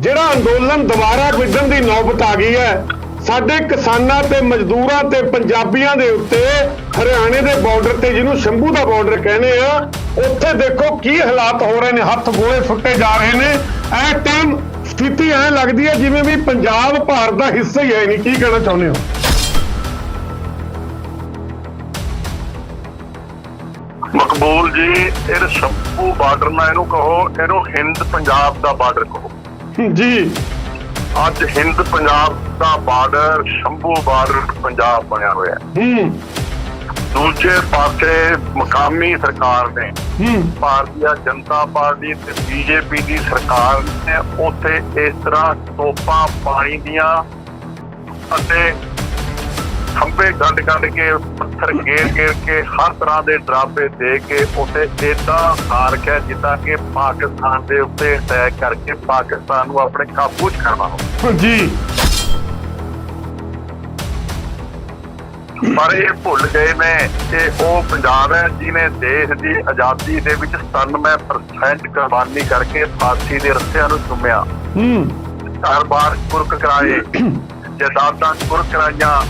ਜਿਹੜਾ ਅੰਦੋਲਨ ਦੁਬਾਰਾ ਵਿੱਢਣ ਦੀ ਨੌਬਤ ਆ ਗਈ ਹੈ, ਸਾਡੇ ਕਿਸਾਨਾਂ ਤੇ ਮਜ਼ਦੂਰਾਂ ਤੇ ਪੰਜਾਬੀਆਂ ਦੇ ਉੱਤੇ, ਹਰਿਆਣੇ ਦੇ ਬਾਰਡਰ ਤੇ ਜਿਹਨੂੰ ਸ਼ੰਭੂ ਦਾ ਬਾਰਡਰ ਕਹਿੰਦੇ ਆ, ਉੱਥੇ ਦੇਖੋ ਕੀ ਹਾਲਾਤ ਹੋ ਰਹੇ ਨੇ, ਹੱਥ ਗੋਲੇ ਫੁੱਟੇ ਜਾ ਰਹੇ ਨੇ। ਐ ਟਾਈਮ ਸਥਿਤੀ ਐ ਲੱਗਦੀ ਹੈ ਜਿਵੇਂ ਵੀ ਪੰਜਾਬ ਭਾਰਤ ਦਾ ਹਿੱਸਾ ਹੀ ਹੈ ਨਹੀਂ, ਕੀ ਕਹਿਣਾ ਚਾਹੁੰਦੇ ਹੋ? ਮਕਬੂਲ ਜੀ ਇਹ ਸ਼ੰਭੂ ਬਾਰਡਰ ਨਾ ਇਹਨੂੰ ਕਹੋ, ਇਹਨੂੰ ਹਿੰਦ ਪੰਜਾਬ ਦਾ ਬਾਰਡਰ ਕਹੋ। ਜੀ। ਅੱਜ ਹਿੰਦ ਪੰਜਾਬ ਦਾ ਬਾਰਡਰ ਸ਼ੰਭੂ ਬਾਰਡਰ ਪੰਜਾਬ ਬਣਿਆ ਹੋਇਆ। ਹੈ। ਦੂਜੇ ਪਾਸੇ ਮਕਾਮੀ ਸਰਕਾਰ ਨੇ ਹੂੰ। ਭਾਰਤੀ ਜਨਤਾ ਪਾਰਟੀ ਤੇ ਬੀਜੇਪੀ ਦੀ ਸਰਕਾਰ ਨੇ ਉੱਥੇ ਇਸ ਤਰ੍ਹਾਂ ਤੋਪਾਂ ਪਾਣੀ ਦੀਆਂ ਅਤੇ ਖੰਭੇ ਗੱਡ ਗੱਡ ਕੇ ਪੱਥਰ ਘੇਰ ਘੇਰ ਕੇ ਹਰ ਤਰ੍ਹਾਂ ਦੇ ਡਰਾਵੇ ਦੇ ਕੇ ਉੱਥੇ ਇਦਾਂ ਹਾਰ ਕੇ ਜਿੱਦਾਂ ਕਿ ਪਾਕਿਸਤਾਨ ਦੇ ਉੱਤੇ ਅਟੈਕ ਕਰਕੇ ਪਾਕਿਸਤਾਨ ਨੂੰ ਆਪਣੇ ਕਾਬੂ 'ਚ ਕਰਨਾ ਹੋਵੇ। ਜੀ। ਪਰ ਇਹ ਭੁੱਲ ਗਏ ਨੇ ਕਿ ਉਹ ਪੰਜਾਬ ਹੈ ਜਿਹਨੇ ਦੇਸ਼ ਦੀ ਆਜ਼ਾਦੀ ਦੇ ਵਿੱਚ 97% ਕੁਰਬਾਨੀ ਕਰਕੇ ਫਾਂਸੀ ਦੇ ਰੱਸਿਆਂ ਨੂੰ ਚੁੰਮਿਆ। ਹੂੰ। ਘਰ-ਬਾਰ ਕੁਰਕ ਕਰਾਏ ਜਾਇਦਾਦਾਂ ਕੁਰਕ ਕਰਾਈਆਂ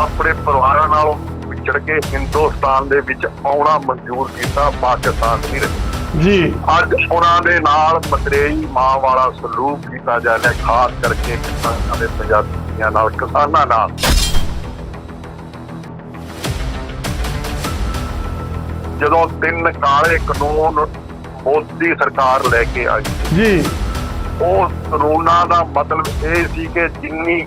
ਆਪਣੇ ਪਰਿਵਾਰਾਂ ਨਾਲ ਵਿਛੜ ਕੇ ਹਿੰਦੁਸਤਾਨ ਦੇ ਵਿੱਚ ਆਉਣਾ ਮਨਜ਼ੂਰ ਕੀਤਾ ਪਾਕਿਸਤਾਨ ਦੀ ਜੀ। ਅੱਜ ਉਹਨਾਂ ਦੇ ਨਾਲ ਮਤਰੇਈ ਮਾਂ ਵਾਲਾ ਸਲੂਕ ਕੀਤਾ ਜਾ ਰਿਹਾ ਖਾਸ ਕਰਕੇ ਕਿਸਾਨਾਂ ਦੇ ਪੰਜਾਬੀਆਂ ਨਾਲ ਕਿਸਾਨਾਂ ਨਾਲ। ਜਦੋਂ ਤਿੰਨ ਕਾਲੇ ਕਾਨੂੰਨ ਮੋਦੀ ਸਰਕਾਰ ਲੈ ਕੇ ਆਈ ਜੀ। ਉਹ ਕਾਨੂੰਨਾਂ ਦਾ ਮਤਲਬ ਇਹ ਸੀ ਕਿ ਜਿੰਨੀ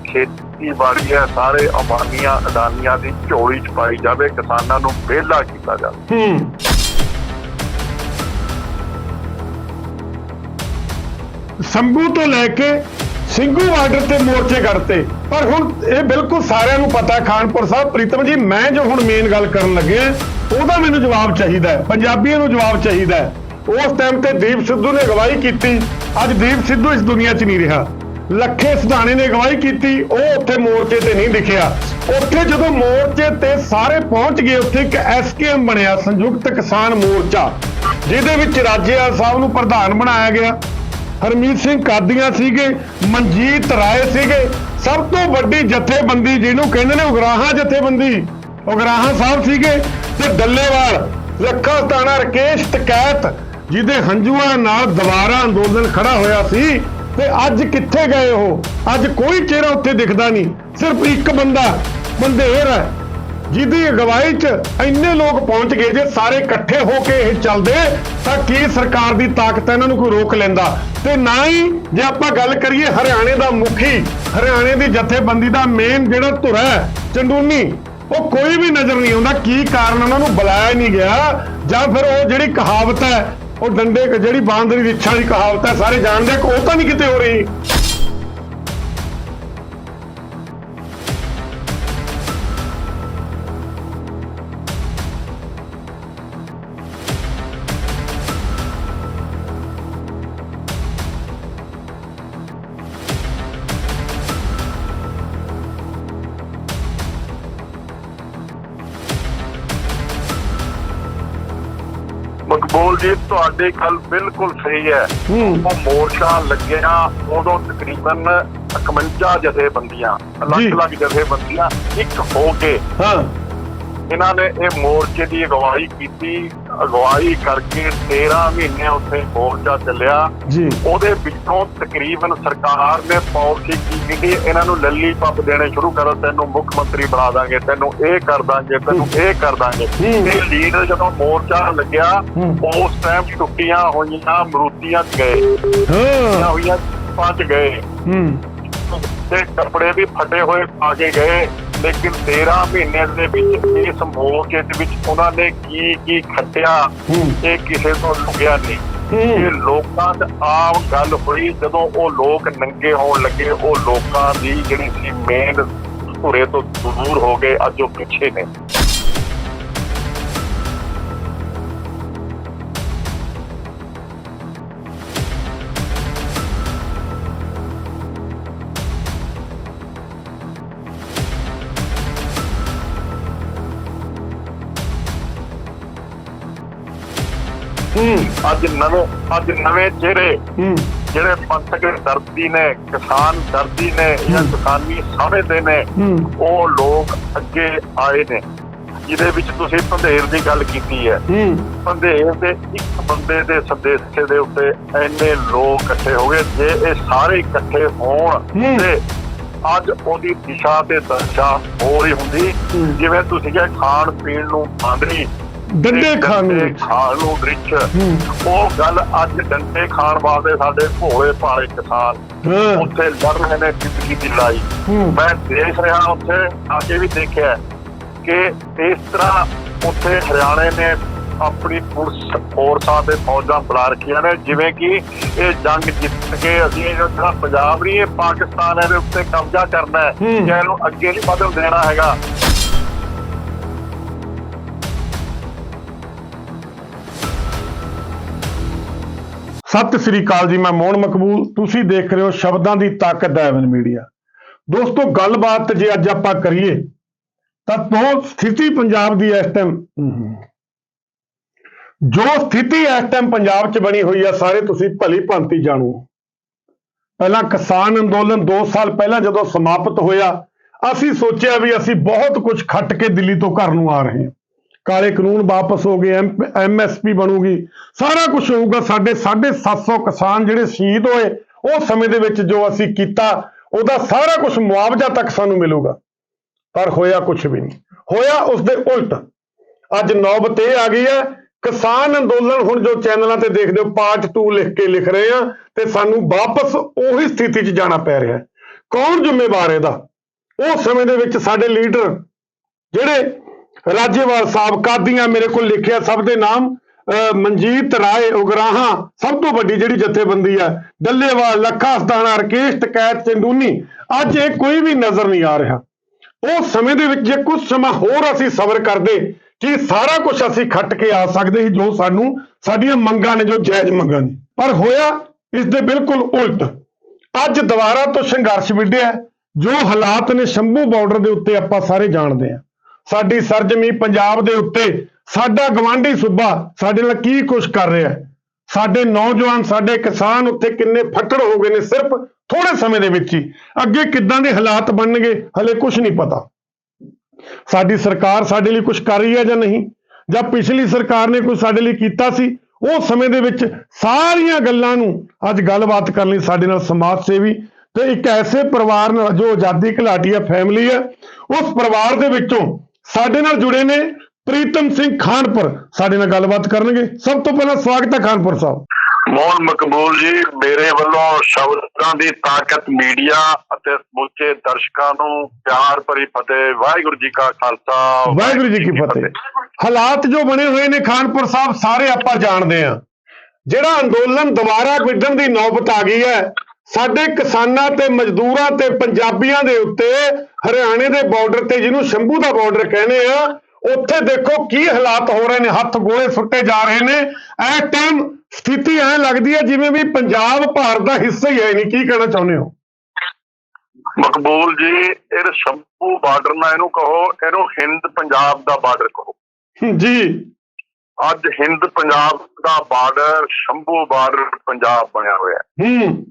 ਖੇਤੀਬਾੜੀ ਹੈ, ਸਾਰੇ ਅਬਾਨੀਆਂ, ਅਡਾਨੀਆਂ ਦੀ ਝੋਲੀ ਚ ਪਾਈ ਜਾਵੇ, ਕਿਸਾਨਾਂ ਨੂੰ ਵਿਹਲਾ ਕੀਤਾ ਜਾਵੇ। ਹੂੰ। ਸੰਭੂ ਤੋਂ ਲੈ ਕੇ ਸਿੰਘੂ ਬਾਰਡਰ ਤੇ ਮੋਰਚੇ ਕਰਤੇ। ਪਰ ਹੁਣ ਇਹ ਬਿਲਕੁਲ ਸਾਰਿਆਂ ਨੂੰ ਪਤਾ ਖਾਨਪੁਰ ਸਾਹਿਬ, ਪ੍ਰੀਤਮ ਜੀ, ਮੈਂ ਜੋ ਹੁਣ ਮੇਨ ਗੱਲ ਕਰਨ ਲੱਗਿਆ ਉਹਦਾ ਮੈਨੂੰ ਜਵਾਬ ਚਾਹੀਦਾ ਹੈ, ਪੰਜਾਬੀਆਂ ਨੂੰ ਜਵਾਬ ਚਾਹੀਦਾ ਹੈ। ਉਸ ਟਾਈਮ ਤੇ ਦੀਪ ਸਿੱਧੂ ਨੇ ਅਗਵਾਈ ਕੀਤੀ, ਅੱਜ ਦੀਪ ਸਿੱਧੂ ਇਸ ਦੁਨੀਆ 'ਚ ਨਹੀਂ ਰਿਹਾ। ਲੱਖੇ ਸਿਧਾਣੇ ਨੇ ਅਗਵਾਈ ਕੀਤੀ, ਉਹ ਉੱਥੇ ਮੋਰਚੇ ਤੇ ਨਹੀਂ ਦਿਖਿਆ। ਉੱਥੇ ਜਦੋਂ ਮੋਰਚੇ ਤੇ ਸਾਰੇ ਪਹੁੰਚ ਗਏ, ਉੱਥੇ ਇੱਕ ਐਸਕੇਐਮ ਬਣਿਆ, ਸੰਯੁਕਤ ਕਿਸਾਨ ਮੋਰਚਾ, ਜਿਹਦੇ ਵਿੱਚ ਰਾਜੇਵਾਲ ਸਾਹਿਬ ਨੂੰ ਪ੍ਰਧਾਨ ਬਣਾਇਆ ਗਿਆ। ਹਰਮੀਤ ਸਿੰਘ ਕਾਦੀਆਂ ਸੀਗੇ, ਮਨਜੀਤ ਰਾਏ ਸੀਗੇ। ਸਭ ਤੋਂ ਵੱਡੀ ਜਥੇਬੰਦੀ ਜਿਹਨੂੰ ਕਹਿੰਦੇ ਨੇ, ਉਗਰਾਹਾਂ ਜਥੇਬੰਦੀ। ਉਗਰਾਹਾਂ ਸਾਹਿਬ ਸੀਗੇ ਤੇ ਡੱਲੇਵਾਲ, ਲੱਖਾ ਤਾਣਾ ਰਕੇਸ਼ ਟਕੈਤ ਜਿਹਦੇ ਹੰਝੂਆਂ ਨਾਲ ਦੁਬਾਰਾ ਅੰਦੋਲਨ ਖੜਾ ਹੋਇਆ ਸੀ। ਤੇ ਅੱਜ ਕਿੱਥੇ ਗਏ ਉਹ ਅੱਜ ਕੋਈ ਚਿਹਰਾ ਉੱਥੇ ਦਿਖਦਾ ਨਹੀਂ। ਸਿਰਫ ਇੱਕ ਬੰਦਾ, ਬੰਦੇਰ ਹੈ, ਜਿਹਦੀ ਅਗਵਾਈ 'ਚ ਇੰਨੇ ਲੋਕ ਪਹੁੰਚ ਗਏ ਜੇ ਸਾਰੇ ਇਕੱਠੇ ਹੋ ਕੇ ਇਹ ਚੱਲਦੇ, ਤਾਂ ਕੀ ਸਰਕਾਰ ਦੀ ਤਾਕਤ ਇਹਨਾਂ ਨੂੰ ਕੋਈ ਰੋਕ ਲੈਂਦਾ? ਤੇ ਨਾ ਹੀ ਜੇ ਆਪਾਂ ਗੱਲ ਕਰੀਏ ਹਰਿਆਣੇ ਦਾ ਮੁਖੀ, ਹਰਿਆਣੇ ਦੀ ਜਥੇਬੰਦੀ ਦਾ ਮੇਨ ਜਿਹੜਾ ਧੁਰ ਹੈ ਚੰਡੂਨੀ ਉਹ ਕੋਈ ਵੀ ਨਜ਼ਰ ਨਹੀਂ ਆਉਂਦਾ, ਕੀ ਕਾਰਨ ਉਹਨਾਂ ਨੂੰ ਬੁਲਾਇਆ ਨਹੀਂ ਗਿਆ, ਜਾਂ ਫਿਰ ਉਹ ਜਿਹੜੀ ਕਹਾਵਤ ਹੈ ਉਹ ਡੰਡੇ ਜਿਹੜੀ ਬਾਂਦਰੀ ਦੀ ਇੱਛਾ ਦੀ ਕਹਾਵਤ ਹੈ, ਸਾਰੇ ਜਾਣਦੇ ਉਹ ਤਾਂ ਨਹੀਂ ਕਿਤੇ ਹੋ ਰਹੀ। ਤੁਹਾਡੀ ਗੱਲ ਬਿਲਕੁਲ ਸਹੀ ਹੈ। ਉਹ ਮੋਰਚਾ ਲੱਗਿਆ ਉਦੋਂ ਤਕਰੀਬਨ 51 ਜਥੇਬੰਦੀਆਂ ਅਲੱਗ-ਅਲੱਗ ਜਥੇਬੰਦੀਆਂ ਇੱਕ ਹੋ ਕੇ ਹਾਂ। ਇਹਨਾਂ ਨੇ ਇਹ ਮੋਰਚੇ ਦੀ ਅਗਵਾਈ ਕੀਤੀ। ਅਗਵਾਈ ਕਰਕੇ 13 ਮਹੀਨੇ ਉੱਥੇ ਮੋਰਚਾ ਚੱਲਿਆ। ਜੀ। ਉਹਦੇ ਵਿੱਚੋਂ ਤਕਰੀਬਨ ਸਰਕਾਰ ਨੇ ਪਾਲਿਸੀ ਕੀ ਕੀਤੀ ਇਹਨਾਂ ਨੂੰ ਲੱਲੀ ਪੱਪ ਦੇਣੇ ਸ਼ੁਰੂ ਕਰੋ ਤੈਨੂੰ ਮੁੱਖ ਮੰਤਰੀ ਬਣਾ ਦਾਂਗੇ ਤੈਨੂੰ ਇਹ ਕਰ ਦਾਂਗੇ ਤੈਨੂੰ ਇਹ ਕਰ ਦਾਂਗੇ। ਇਹ ਲੀਡਰ ਜਦੋਂ ਮੋਰਚਾ ਲੱਗਿਆ। ਉਸ ਟਾਈਮ ਟੁੱਟੀਆਂ ਹੋਈਆਂ ਮਰੂਤੀਆਂ 'ਚ ਗਏ। ਹਾਂ। ਹੋਈਆਂ ਪੰਜ ਗਏ। ਹੂੰ। ਤੇ ਕੱਪੜੇ ਵੀ ਫਟੇ ਹੋਏ ਪਾ ਕੇ ਗਏ। ਲੇਕਿਨ 13 ਮਹੀਨੇ ਦੇ ਵਿੱਚ ਇਸ ਮੋਰਚੇ ਦੇ ਵਿੱਚ ਉਹਨਾਂ ਨੇ ਕੀ ਕੀ ਖੱਟਿਆ ਇਹ ਕਿਸੇ ਤੋਂ ਲੁਕਿਆ ਨਹੀਂ। ਇਹ ਲੋਕਾਂ ਦਾ ਆਮ ਗੱਲ ਹੋਈ ਜਦੋਂ ਉਹ ਲੋਕ ਨੰਗੇ ਹੋਣ ਲੱਗੇ ਉਹ ਲੋਕਾਂ ਦੀ ਜਿਹੜੀ ਸੀ ਮੇਨ ਧੁਰੇ ਤੋਂ ਦੂਰ ਹੋ ਗਏ ਅੱਜ ਉਹ ਪਿੱਛੇ ਨੇ। ਅੱਜ ਨਵੇਂ ਅੱਜ ਨਵੇਂ ਚਿਹਰੇ ਹੂੰ। ਜਿਹੜੇ ਪੰਥਕ ਦਰਦੀ ਨੇ ਕਿਸਾਨ ਦਰਦੀ ਨੇ ਜਾਂ ਕਿਸਾਨੀ ਸਮਝਦੇ ਨੇ ਹੂੰ। ਉਹ ਲੋਕ ਅੱਗੇ ਆਏ ਨੇ। ਜਿਹਦੇ ਵਿੱਚ ਤੁਸੀਂ ਪੰਧੇਰ ਦੀ ਗੱਲ ਕੀਤੀ ਹੈ। ਹੂੰ। ਪੰਧੇਰ ਦੇ ਇੱਕ ਬੰਦੇ ਦੇ ਸੰਦੇਸ਼ੇ ਦੇ ਉੱਤੇ ਇੰਨੇ ਲੋਕ ਇਕੱਠੇ ਹੋ ਗਏ ਜੇ ਇਹ ਸਾਰੇ ਇਕੱਠੇ ਹੋਣ ਹੂੰ। ਤੇ ਅੱਜ ਉਹਦੀ ਦਿਸ਼ਾ ਤੇ ਦਸ਼ਾ ਹੋ ਰਹੀ ਹੁੰਦੀ। ਹੂੰ। ਜਿਵੇਂ ਤੁਸੀਂ ਕਿਹਾ ਖਾਣ ਪੀਣ ਨੂੰ ਬੰਦ ਨਹੀਂ ਡੰਡੇ ਖਾਣ ਨੂੰ। ਡੰਡੇ ਖਾਣ ਨੂੰ ਰਿਚ ਹੂੰ। ਉਹ ਗੱਲ ਅੱਜ ਡੰਡੇ ਖਾਣ ਵਾਸਤੇ ਸਾਡੇ ਭੋਲੇ ਭਾਲੇ ਕਿਸਾਨ ਹਾਂ। ਉੱਥੇ ਲੜ ਰਹੇ ਨੇ ਜ਼ਿੰਦਗੀ ਦੀ ਲੜਾਈ। ਹੂੰ। ਮੈਂ ਦੇਖ ਰਿਹਾ ਉੱਥੇ ਆ ਕੇ ਵੀ ਦੇਖਿਆ ਕਿ ਇਸ ਤਰ੍ਹਾਂ ਉੱਥੇ ਹਰਿਆਣੇ ਨੇ ਆਪਣੀ ਪੁਲਿਸ ਫੋਰਸਾਂ ਤੇ ਫੌਜਾਂ ਬੁਲਾ ਰੱਖੀਆਂ ਨੇ। ਜਿਵੇਂ ਕਿ ਇਹ ਜੰਗ ਜਿੱਤ ਕੇ ਅਸੀਂ ਇਹ ਜਿਹੜਾ ਪੰਜਾਬ ਨਹੀਂ ਇਹ ਪਾਕਿਸਤਾਨ ਇਹਦੇ ਉੱਤੇ ਕਬਜ਼ਾ ਕਰਨਾ ਹੈ। ਹੂੰ। ਕਿ ਇਹਨੂੰ ਅੱਗੇ ਨਹੀਂ ਵਧਣ ਦੇਣਾ ਹੈਗਾ। ਸਤਿ ਸ੍ਰੀ ਅਕਾਲ ਜੀ ਮੈਂ ਮੋਹਨ ਮਕਬੂਲ। ਤੁਸੀਂ ਦੇਖ ਰਹੇ ਹੋ ਸ਼ਬਦਾਂ ਦੀ ਤਾਕਤ ਐਵਨ ਮੀਡੀਆ। ਦੋਸਤੋ ਗੱਲਬਾਤ ਜੇ ਅੱਜ ਆਪਾਂ ਕਰੀਏ ਤਾਂ ਤੋਂ ਸਥਿਤੀ ਪੰਜਾਬ ਦੀ ਇਸ ਟਾਈਮ ਜੋ ਸਥਿਤੀ ਇਸ ਟਾਈਮ ਪੰਜਾਬ 'ਚ ਬਣੀ ਹੋਈ ਆ ਸਾਰੇ ਤੁਸੀਂ ਭਲੀ ਭਾਂਤੀ ਜਾਣੋ। ਪਹਿਲਾਂ ਕਿਸਾਨ ਅੰਦੋਲਨ 2 ਸਾਲ ਪਹਿਲਾਂ ਜਦੋਂ ਸਮਾਪਤ ਹੋਇਆ ਅਸੀਂ ਸੋਚਿਆ ਵੀ ਅਸੀਂ ਬਹੁਤ ਕੁਝ ਖੱਟ ਕੇ ਦਿੱਲੀ ਤੋਂ ਘਰ ਨੂੰ ਆ ਰਹੇ ਹਾਂ। ਕਾਲੇ ਕਾਨੂੰਨ ਵਾਪਸ ਹੋ ਗਏ ਐਮਐਸਪੀ ਬਣੂਗੀ, ਸਾਰਾ ਕੁਝ ਹੋਊਗਾ, ਸਾਡੇ 750 ਕਿਸਾਨ ਜਿਹੜੇ ਸ਼ਹੀਦ ਹੋਏ, ਉਹ ਸਮੇਂ ਦੇ ਵਿੱਚ ਜੋ ਅਸੀਂ ਕੀਤਾ, ਉਹਦਾ ਸਾਰਾ ਕੁਝ ਮੁਆਵਜ਼ਾ ਤੱਕ ਸਾਨੂੰ ਮਿਲੂਗਾ। ਪਰ ਹੋਇਆ ਕੁਝ ਵੀ ਨਹੀਂ। ਹੋਇਆ ਉਸ ਦੇ ਉਲਟ। ਅੱਜ ਨੌਬਤ ਇਹ ਆ ਗਈ ਹੈ, ਕਿਸਾਨ ਅੰਦੋਲਨ ਹੁਣ ਜੋ ਚੈਨਲਾਂ ਤੇ ਦੇਖਦੇ ਹੋ, ਪਾਰਟ 2 ਲਿਖ ਕੇ ਲਿਖ ਰਹੇ ਆ, ਤੇ ਸਾਨੂੰ ਵਾਪਸ ਉਹੀ ਸਥਿਤੀ 'ਚ ਜਾਣਾ ਪੈ ਰਿਹਾ ਕੌਣ ਜ਼ਿੰਮੇਵਾਰ ਇਹਦਾ? ਉਸ ਸਮੇਂ ਦੇ ਵਿੱਚ ਸਾਡੇ ਲੀਡਰ, ਜਿਹੜੇ ਰਾਜੇਵਾਲ ਸਾਹਿਬ ਕਾਦੀਆਂ ਮੇਰੇ ਕੋਲ ਲਿਖਿਆ ਸਭ ਦੇ ਨਾਮ ਅਹ ਮਨਜੀਤ ਰਾਏ ਉਗਰਾਹਾਂ, ਸਭ ਤੋਂ ਵੱਡੀ ਜਿਹੜੀ ਜਥੇਬੰਦੀ ਹੈ ਡੱਲੇਵਾਲ ਲੱਖਾ ਸਦਾਣਾ ਰਕੇਸ਼, ਟਕੈਤ, ਚੰਦੂਨੀ, ਅੱਜ ਇਹ ਕੋਈ ਵੀ ਨਜ਼ਰ ਨਹੀਂ ਆ ਰਿਹਾ। ਉਹ ਸਮੇਂ ਦੇ ਵਿੱਚ ਜੇ ਕੁਝ ਸਮਾਂ ਹੋਰ ਅਸੀਂ ਸਬਰ ਕਰਦੇ, ਕਿ ਸਾਰਾ ਕੁਝ ਅਸੀਂ ਖੱਟ ਕੇ ਆ ਸਕਦੇ ਸੀ, ਜੋ ਸਾਨੂੰ, ਸਾਡੀਆਂ ਮੰਗਾਂ ਨੇ, ਜੋ ਜਾਇਜ਼ ਮੰਗਾਂ ਨੇ। ਪਰ ਹੋਇਆ, ਇਸ ਦੇ ਬਿਲਕੁਲ ਉਲਟ। ਅੱਜ ਦੁਬਾਰਾ ਤੋਂ ਸੰਘਰਸ਼ ਵਿੱਢਿਆ, ਜੋ ਹਾਲਾਤ ਨੇ ਸ਼ੰਭੂ ਬਾਰਡਰ ਦੇ ਉੱਤੇ ਆਪਾਂ ਸਾਰੇ ਜਾਣਦੇ ਹਾਂ। ਸਾਡੀ ਸਰਜਮੀ ਪੰਜਾਬ ਦੇ ਉੱਤੇ, ਸਾਡਾ ਗਵਾਂਢੀ ਸੂਬਾ ਸਾਡੇ ਨਾਲ ਕੀ ਕੁਝ ਕਰ ਰਿਹਾ ਹੈ? ਸਾਡੇ ਨੌਜਵਾਨ, ਸਾਡੇ ਕਿਸਾਨ ਉੱਥੇ ਕਿੰਨੇ ਫੱਕੜ ਹੋ ਗਏ ਨੇ ਸਿਰਫ ਥੋੜੇ ਸਮੇਂ ਦੇ ਵਿੱਚ ਹੀ। ਅੱਗੇ ਕਿੱਦਾਂ ਦੇ ਹਾਲਾਤ ਬਣਨਗੇ, ਹਲੇ ਕੁਝ ਨਹੀਂ ਪਤਾ। ਸਾਡੀ ਸਰਕਾਰ ਸਾਡੇ ਲਈ ਕੁਝ ਕਰ ਰਹੀ ਹੈ ਜਾਂ ਨਹੀਂ? ਜਾਂ ਪਿਛਲੀ ਸਰਕਾਰ ਨੇ ਕੁਝ ਸਾਡੇ ਲਈ ਕੀਤਾ ਸੀ? ਉਹ ਸਮੇਂ ਦੇ ਵਿੱਚ ਸਾਰੀਆਂ ਗੱਲਾਂ ਨੂੰ ਅੱਜ ਗੱਲਬਾਤ ਕਰਨ ਲਈ ਸਾਡੇ ਨਾਲ ਸਮਾਜ ਸੇਵੀ ਤੇ ਇੱਕ ਐਸੇ ਪਰਿਵਾਰ ਨਾਲ ਜੋ ਆਜ਼ਾਦੀ ਘਲਾਟੀਆ ਫੈਮਿਲੀ ਹੈ, ਉਸ ਪਰਿਵਾਰ ਦੇ ਵਿੱਚੋਂ ਸਾਡੇ ਨਾਲ ਜੁੜੇ ਨੇ ਪ੍ਰੀਤਮ ਸਿੰਘ ਖਾਨਪੁਰ। ਸਾਡੇ ਨਾਲ ਗੱਲਬਾਤ ਕਰਨਗੇ। ਸਭ ਤੋਂ ਪਹਿਲਾਂ ਸਵਾਗਤ ਹੈ ਖਾਨਪੁਰ ਸਾਹਿਬ। ਮੋਹਨ ਮਕਬੂਲ ਜੀ ਮੇਰੇ ਵੱਲੋਂ ਸ਼ਬਦਾਂ ਦੀ ਤਾਕਤ ਮੀਡੀਆ ਅਤੇ ਸਮੁੱਚੇ ਦਰਸ਼ਕਾਂ ਨੂੰ ਪਿਆਰ ਭਰੀ ਫਤਿਹ। ਵਾਹਿਗੁਰੂ ਜੀ ਕਾ ਖਾਲਸਾ ਵਾਹਿਗੁਰੂ ਜੀ ਕੀ ਫਤਿਹ। ਹਾਲਾਤ ਜੋ ਬਣੇ ਹੋਏ ਨੇ ਖਾਨਪੁਰ ਸਾਹਿਬ ਸਾਰੇ ਆਪਾਂ ਜਾਣਦੇ ਆ ਜਿਹੜਾ ਅੰਦੋਲਨ ਦੁਬਾਰਾ ਵਿੱਢਣ ਦੀ ਨੌਬਤ ਆ ਗਈ ਹੈ ਸਾਡੇ ਕਿਸਾਨਾਂ ਤੇ ਮਜ਼ਦੂਰਾਂ ਤੇ ਪੰਜਾਬੀਆਂ ਦੇ ਉੱਤੇ ਹਰਿਆਣੇ ਦੇ ਬਾਰਡਰ ਤੇ ਜਿਹਨੂੰ ਸ਼ੰਭੂ ਦਾ ਬਾਰਡਰ ਕਹਿੰਦੇ ਆ ਉੱਥੇ ਦੇਖੋ ਕੀ ਹਾਲਾਤ ਹੋ ਰਹੇ ਨੇ ਹੱਥ ਗੋਲੇ ਸੁੱਟੇ ਜਾ ਰਹੇ ਨੇ। ਐ ਟਾਈਮ ਸਥਿਤੀ ਐ ਲੱਗਦੀ ਹੈ ਜਿਵੇਂ ਵੀ ਪੰਜਾਬ ਭਾਰਤ ਦਾ ਹਿੱਸਾ ਹੀ ਹੈ ਨਹੀਂ ਕੀ ਕਹਿਣਾ ਚਾਹੁੰਦੇ ਹੋ? ਮਕਬੂਲ ਜੀ ਇਹ ਸ਼ੰਭੂ ਬਾਰਡਰ ਨਾ ਇਹਨੂੰ ਕਹੋ ਇਹਨੂੰ ਹਿੰਦ ਪੰਜਾਬ ਦਾ ਬਾਰਡਰ ਕਹੋ। ਜੀ। ਅੱਜ ਹਿੰਦ ਪੰਜਾਬ ਦਾ ਬਾਰਡਰ ਸ਼ੰਭੂ ਬਾਰਡਰ ਪੰਜਾਬ ਬਣਿਆ ਹੋਇਆ। ਹੈ ਹੂੰ।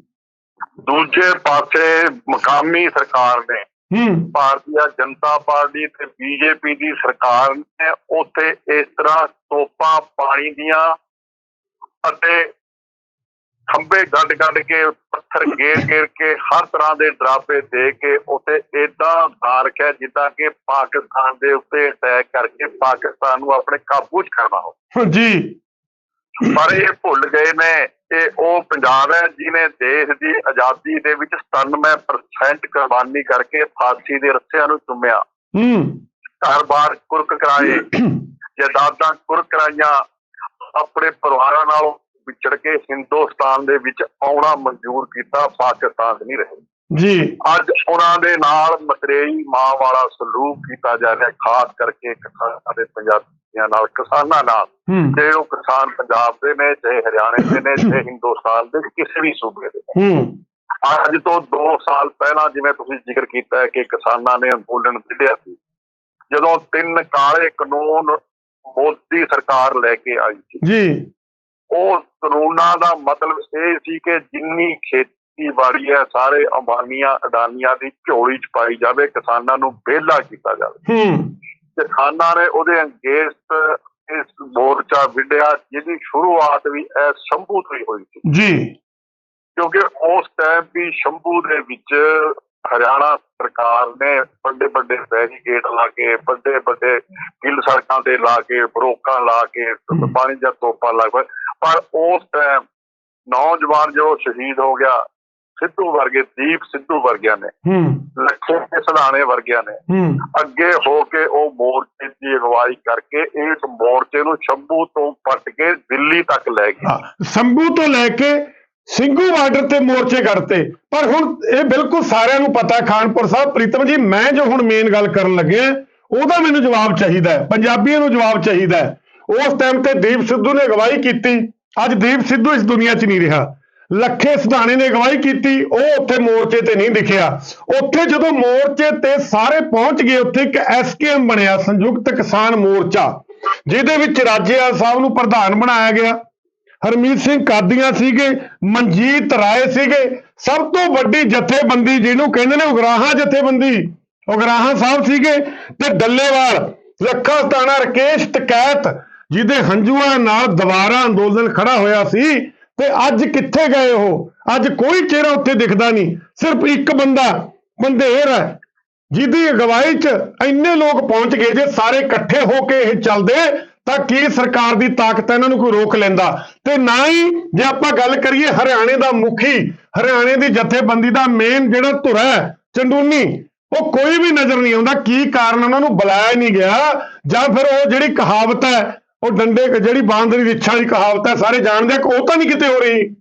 ਦੂਜੇ ਪਾਸੇ ਮਕਾਮੀ ਸਰਕਾਰ ਨੇ ਹੂੰ। ਭਾਰਤੀ ਜਨਤਾ ਪਾਰਟੀ ਤੇ ਬੀਜੇਪੀ ਦੀ ਸਰਕਾਰ ਨੇ ਉੱਥੇ ਇਸ ਤਰ੍ਹਾਂ ਤੋਪਾਂ ਪਾਣੀ ਦੀਆਂ ਅਤੇ ਖੰਭੇ ਗੱਡ ਗੱਡ ਕੇ ਪੱਥਰ ਗੇਰ ਗੇਰ ਕੇ ਹਰ ਤਰ੍ਹਾਂ ਦੇ ਡਰਾਪੇ ਦੇ ਕੇ ਉੱਥੇ ਇਦਾਂ ਬਣਾ ਰੱਖਿਆ ਜਿੱਦਾਂ ਕਿ ਪਾਕਿਸਤਾਨ ਦੇ ਉੱਤੇ ਅਟੈਕ ਕਰਕੇ ਪਾਕਿਸਤਾਨ ਨੂੰ ਆਪਣੇ ਕਾਬੂ 'ਚ ਕਰਨਾ ਹੋ ਜੀ। ਪਰ ਇਹ ਭੁੱਲ ਗਏ ਨੇ ਇਹ ਉਹ ਪੰਜਾਬ ਹੈ ਜਿਨੇ ਦੇਸ਼ ਦੀ ਆਜ਼ਾਦੀ ਦੇ ਵਿੱਚ 97% ਕੁਰਬਾਨੀ ਕਰਕੇ ਫਾਂਸੀ ਦੇ ਰੱਸਿਆਂ ਨੂੰ ਚੁੰਮਿਆ। ਹੂੰ। ਘਰ-ਬਾਰ ਕੁਰਕ ਕਰਾਏ ਜਾਇਦਾਦਾਂ ਕੁਰਕ ਕਰਾਈਆਂ ਆਪਣੇ ਪਰਿਵਾਰਾਂ ਨਾਲ ਵਿਛੜ ਕੇ ਹਿੰਦੁਸਤਾਨ ਦੇ ਵਿੱਚ ਆਉਣਾ ਮਨਜ਼ੂਰ ਕੀਤਾ ਪਾਕਿਸਤਾਨ ਨਹੀਂ ਰਹੇ। ਜੀ। ਅੱਜ ਉਹਨਾਂ ਦੇ ਨਾਲ ਮਤਰੇਈ ਮਾਂ ਵਾਲਾ ਸਲੂਕ ਕੀਤਾ ਜਾ ਰਿਹਾ ਖਾਸ ਕਰਕੇ ਕਿਸਾਨਾਂ ਦੇ ਪੰਜਾਬੀਆਂ ਨਾਲ ਕਿਸਾਨਾਂ ਨਾਲ। ਜਿਹੜੇ ਉਹ ਕਿਸਾਨ ਪੰਜਾਬ ਦੇ ਨੇ ਚਾਹੇ ਹਰਿਆਣੇ ਦੇ ਨੇ ਚਾਹੇ ਹਿੰਦੁਸਤਾਨ ਦੇ ਕਿਸੇ ਵੀ ਸੂਬੇ ਦੇ ਹੂੰ। ਅੱਜ ਤੋਂ 2 ਸਾਲ ਪਹਿਲਾਂ ਜਿਵੇਂ ਤੁਸੀਂ ਜ਼ਿਕਰ ਕੀਤਾ ਹੈ ਕਿ ਕਿਸਾਨਾਂ ਨੇ ਅੰਦੋਲਨ ਵਿੱਢਿਆ ਸੀ ਜਦੋਂ ਤਿੰਨ ਕਾਲੇ ਕਾਨੂੰਨ ਮੋਦੀ ਸਰਕਾਰ ਲੈ ਕੇ ਆਈ ਸੀ। ਜੀ। ਉਹ ਕਾਨੂੰਨਾਂ ਦਾ ਮਤਲਬ ਇਹ ਸੀ ਕਿ ਜਿੰਨੀ ਖੇਤੀਬਾੜੀ ਹੈ ਸਾਰੇ ਅੰਬਾਨੀਆਂ ਅਡਾਨੀਆਂ ਦੀ ਝੋਲੀ ਚ ਪਾਈ ਜਾਵੇ ਕਿਸਾਨਾਂ ਨੂੰ ਵਿਹਲਾ ਕੀਤਾ ਜਾਵੇ। ਹੂੰ। ਕਿਸਾਨਾਂ ਨੇ ਉਹਦੇ ਅੰਗੇਸਟ ਇਸ ਮੋਰਚਾ ਵਿੱਢਿਆ ਜਿਹਦੀ ਸ਼ੁਰੂਆਤ ਵੀ ਇਹ ਸ਼ੰਭੂ ਤੋਂ ਹੀ ਹੋਈ ਸੀ। ਜੀ। ਕਿਉਂਕਿ ਉਸ ਟਾਈਮ ਵੀ ਸ਼ੰਭੂ ਦੇ ਵਿੱਚ ਹਰਿਆਣਾ ਸਰਕਾਰ ਨੇ ਵੱਡੇ ਵੱਡੇ ਬੈਰੀਕੇਡ ਲਾ ਕੇ ਵੱਡੇ ਵੱਡੇ ਗਿੱਲ ਸੜਕਾਂ ਤੇ ਲਾ ਕੇ ਬਰੋਕਾਂ ਲਾ ਕੇ ਪਾਣੀ ਦਾ ਤੋਪਾ ਲਾ ਕੇ ਪਰ ਉਸ ਟਾਈਮ ਨੌਜਵਾਨ ਜੋ ਸ਼ਹੀਦ ਹੋ ਗਿਆ ਸਿੱਧੂ ਵਰਗੇ ਦੀਪ ਸਿੱਧੂ ਵਰਗਿਆਂ ਨੇ ਹੂੰ। ਲੱਖੇ ਸਧਾਣੇ ਵਰਗਿਆਂ ਨੇ ਹੂੰ। ਅੱਗੇ ਹੋ ਕੇ ਉਹ ਮੋਰਚੇ ਦੀ ਅਗਵਾਈ ਕਰਕੇ ਇਸ ਮੋਰਚੇ ਨੂੰ ਸ਼ੰਭੂ ਤੋਂ ਪੱਟ ਕੇ ਦਿੱਲੀ ਤੱਕ ਲੈ ਗਏ। ਸੰਭੂ ਤੋਂ ਲੈ ਕੇ ਸਿੰਘੂ ਬਾਰਡਰ ਤੇ ਮੋਰਚੇ ਕਰਤੇ ਪਰ ਹੁਣ ਇਹ ਬਿਲਕੁਲ ਸਾਰਿਆਂ ਨੂੰ ਪਤਾ ਖਾਨਪੁਰ ਸਾਹਿਬ ਪ੍ਰੀਤਮ ਜੀ ਮੈਂ ਜੋ ਹੁਣ ਮੇਨ ਗੱਲ ਕਰਨ ਲੱਗਿਆ ਉਹਦਾ ਮੈਨੂੰ ਜਵਾਬ ਚਾਹੀਦਾ ਹੈ ਪੰਜਾਬੀਆਂ ਨੂੰ ਜਵਾਬ ਚਾਹੀਦਾ ਹੈ। ਉਸ ਟਾਈਮ ਤੇ ਦੀਪ ਸਿੱਧੂ ਨੇ ਅਗਵਾਈ ਕੀਤੀ। ਅੱਜ ਦੀਪ ਸਿੱਧੂ ਇਸ ਦੁਨੀਆ 'ਚ ਨਹੀਂ ਰਿਹਾ। ਲੱਖੇ ਸਿਧਾਣੇ ਨੇ ਅਗਵਾਈ ਕੀਤੀ, ਉਹ ਉੱਥੇ ਮੋਰਚੇ ਤੇ ਨਹੀਂ ਦਿਖਿਆ। ਉੱਥੇ ਜਦੋਂ ਮੋਰਚੇ ਤੇ ਸਾਰੇ ਪਹੁੰਚ ਗਏ, ਉੱਥੇ ਇੱਕ ਐਸਕੇਐਮ ਬਣਿਆ, ਸੰਯੁਕਤ ਕਿਸਾਨ ਮੋਰਚਾ, ਜਿਹਦੇ ਵਿੱਚ ਰਾਜੇਵਾਲ ਸਾਹਿਬ ਨੂੰ ਪ੍ਰਧਾਨ ਬਣਾਇਆ ਗਿਆ। ਹਰਮੀਤ ਸਿੰਘ ਕਾਦੀਆਂ ਸੀਗੇ, ਮਨਜੀਤ ਰਾਏ ਸੀਗੇ। ਸਭ ਤੋਂ ਵੱਡੀ ਜਥੇਬੰਦੀ ਜਿਹਨੂੰ ਕਹਿੰਦੇ ਨੇ ਉਗਰਾਹਾਂ ਜਥੇਬੰਦੀ, ਉਗਰਾਹਾਂ ਸਾਹਿਬ ਸੀਗੇ ਤੇ ਡੱਲੇਵਾਲ, ਲੱਖਾ ਸਤਾਣਾ ਰਕੇਸ਼ ਟਕੈਤ, ਜਿਹਦੇ ਹੰਝੂਆਂ ਨਾਲ ਦੁਬਾਰਾ ਅੰਦੋਲਨ ਖੜਾ ਹੋਇਆ ਸੀ। ਤੇ ਅੱਜ ਕਿੱਥੇ ਗਏ ਉਹ? ਅੱਜ ਕੋਈ ਚਿਹਰਾ ਉੱਥੇ ਦਿਖਦਾ ਨਹੀਂ। ਸਿਰਫ ਇੱਕ ਬੰਦਾ, ਬੰਦੇਰ ਹੈ, ਜਿਹਦੀ ਅਗਵਾਈ 'ਚ ਇੰਨੇ ਲੋਕ ਪਹੁੰਚ ਗਏ ਜੇ ਸਾਰੇ ਇਕੱਠੇ ਹੋ ਕੇ ਇਹ ਚੱਲਦੇ, ਤਾਂ ਕੀ ਸਰਕਾਰ ਦੀ ਤਾਕਤ ਇਹਨਾਂ ਨੂੰ ਕੋਈ ਰੋਕ ਲੈਂਦਾ? ਤੇ ਨਾ ਹੀ ਜੇ ਆਪਾਂ ਗੱਲ ਕਰੀਏ ਹਰਿਆਣੇ ਦਾ ਮੁਖੀ, ਹਰਿਆਣੇ ਦੀ ਜਥੇਬੰਦੀ ਦਾ ਮੇਨ ਜਿਹੜਾ ਧੁਰਾ ਹੈ ਚੰਡੂਨੀ ਉਹ ਕੋਈ ਵੀ ਨਜ਼ਰ ਨਹੀਂ ਆਉਂਦਾ, ਕੀ ਕਾਰਨ ਉਹਨਾਂ ਨੂੰ ਬੁਲਾਇਆ ਨਹੀਂ ਗਿਆ, ਜਾਂ ਫਿਰ ਉਹ ਜਿਹੜੀ ਕਹਾਵਤ ਹੈ ਉਹ ਡੰਡੇ ਜਿਹੜੀ ਬਾਂਦਰੀ ਰਿੱਛਾਂ ਦੀ ਕਹਾਵਤ ਹੈ ਸਾਰੇ ਜਾਣਦੇ ਆ ਕਿ ਉਹ ਤਾਂ ਨਹੀਂ ਕਿਤੇ ਹੋ ਰਹੀ।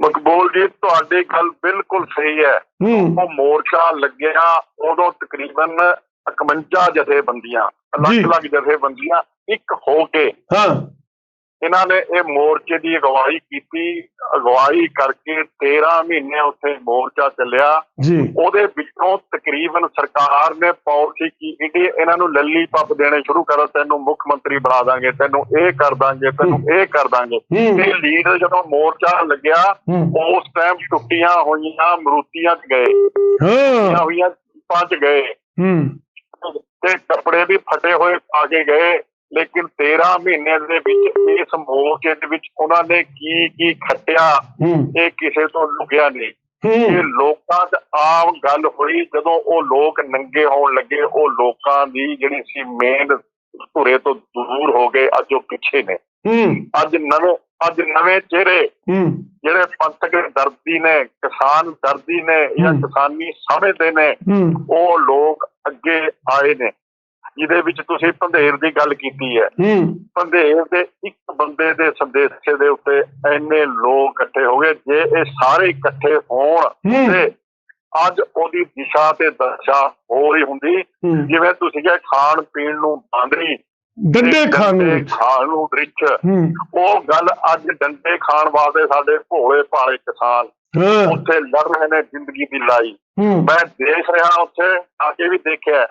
ਮਕਬੂਲ ਜੀ ਤੁਹਾਡੀ ਗੱਲ ਬਿਲਕੁਲ ਸਹੀ ਹੈ। ਉਹ ਮੋਰਚਾ ਲੱਗਿਆ ਉਦੋਂ ਤਕਰੀਬਨ 51 ਜਥੇਬੰਦੀਆਂ। ਅਲੱਗ-ਅਲੱਗ ਜਥੇਬੰਦੀਆਂ ਇੱਕ ਹੋ ਕੇ ਹਾਂ। ਇਹਨਾਂ ਨੇ ਇਹ ਮੋਰਚੇ ਦੀ ਅਗਵਾਈ ਕੀਤੀ। ਅਗਵਾਈ ਕਰਕੇ 13 ਮਹੀਨੇ ਉੱਥੇ ਮੋਰਚਾ ਚੱਲਿਆ। ਉਹਦੇ ਵਿੱਚੋਂ ਤਕਰੀਬਨ ਸਰਕਾਰ ਨੇ ਪਾਲਿਸੀ ਕੀਤੀ ਇਹਨਾਂ ਨੂੰ ਲੱਲੀ ਪੱਪ ਦੇਣੇ ਸ਼ੁਰੂ ਕਰ ਤੈਨੂੰ ਮੁੱਖ ਮੰਤਰੀ ਬਣਾ ਦਾਂਗੇ ਤੈਨੂੰ ਇਹ ਕਰ ਦਾਂਗੇ ਤੈਨੂੰ ਇਹ ਕਰ ਦਾਂਗੇ। ਇਹ ਲੀਡਰ ਜਦੋਂ ਮੋਰਚਾ ਲੱਗਿਆ। ਉਸ ਟਾਈਮ ਟੁੱਟੀਆਂ ਹੋਈਆਂ ਮਰੂਤੀਆਂ 'ਚ ਗਏ। ਹਾਂ। ਹੋਈਆਂ ਪੰਜ ਗਏ। ਹੂੰ। ਤੇ ਕੱਪੜੇ ਵੀ ਫਟੇ ਹੋਏ ਆ ਕੇ ਗਏ। ਲੇਕਿਨ 13 ਮਹੀਨਿਆਂ ਦੇ ਵਿੱਚ ਇਸ ਮੋਰਚੇ ਦੇ ਵਿੱਚ ਉਹਨਾਂ ਨੇ ਕੀ ਕੀ ਖੱਟਿਆ ਇਹ ਕਿਸੇ ਤੋਂ ਲੁਕਿਆ ਨਹੀਂ। ਇਹ ਲੋਕਾਂ 'ਚ ਆਮ ਗੱਲ ਹੋਈ ਜਦੋਂ ਉਹ ਲੋਕ ਨੰਗੇ ਹੋਣ ਲੱਗੇ ਉਹ ਲੋਕਾਂ ਦੀ ਜਿਹੜੀ ਸੀ ਮੇਨ ਧੁਰੇ ਤੋਂ ਦੂਰ ਹੋ ਗਏ ਅੱਜ ਉਹ ਪਿੱਛੇ ਨੇ। ਅੱਜ ਨਵੇਂ ਅੱਜ ਨਵੇਂ ਚਿਹਰੇ ਜਿਹੜੇ ਪੰਥਕ ਦਰਦੀ ਨੇ ਕਿਸਾਨ ਦਰਦੀ ਨੇ ਜਾਂ। ਕਿਸਾਨੀ ਸਮਝਦੇ ਨੇ ਉਹ ਲੋਕ ਅੱਗੇ ਆਏ ਨੇ। ਜਿਹਦੇ ਵਿੱਚ ਤੁਸੀਂ ਪੰਧੇਰ ਦੀ ਗੱਲ ਕੀਤੀ ਹੈ। ਪੰਧੇਰ ਦੇ ਇੱਕ ਬੰਦੇ ਦੇ ਸੰਦੇਸ਼ੇ ਦੇ ਉੱਤੇ ਇੰਨੇ ਲੋਕ ਇਕੱਠੇ ਹੋ ਗਏ ਜੇ ਇਹ ਸਾਰੇ ਇਕੱਠੇ ਹੋਣ। ਤੇ ਅੱਜ ਉਹਦੀ ਦਿਸ਼ਾ ਤੇ ਦਸ਼ਾ ਹੋ ਰਹੀ ਹੁੰਦੀ। ਜਿਵੇਂ ਤੁਸੀਂ ਕਿਹਾ ਖਾਣ ਪੀਣ ਨੂੰ ਬਾਂਦਰੀ ਡੰਡੇ ਖਾਣ ਨੂੰ। ਖਾਣ ਨੂੰ ਰਿਚ ਉਹ ਗੱਲ ਅੱਜ ਡੰਡੇ ਖਾਣ ਵਾਸਤੇ ਸਾਡੇ ਭੋਲੇ ਭਾਲੇ ਕਿਸਾਨ ਉੱਥੇ ਲੜ ਰਹੇ ਨੇ ਜ਼ਿੰਦਗੀ ਦੀ ਲੜਾਈ। ਮੈਂ ਦੇਖ ਰਿਹਾ ਉੱਥੇ ਆ ਕੇ ਵੀ ਦੇਖਿਆ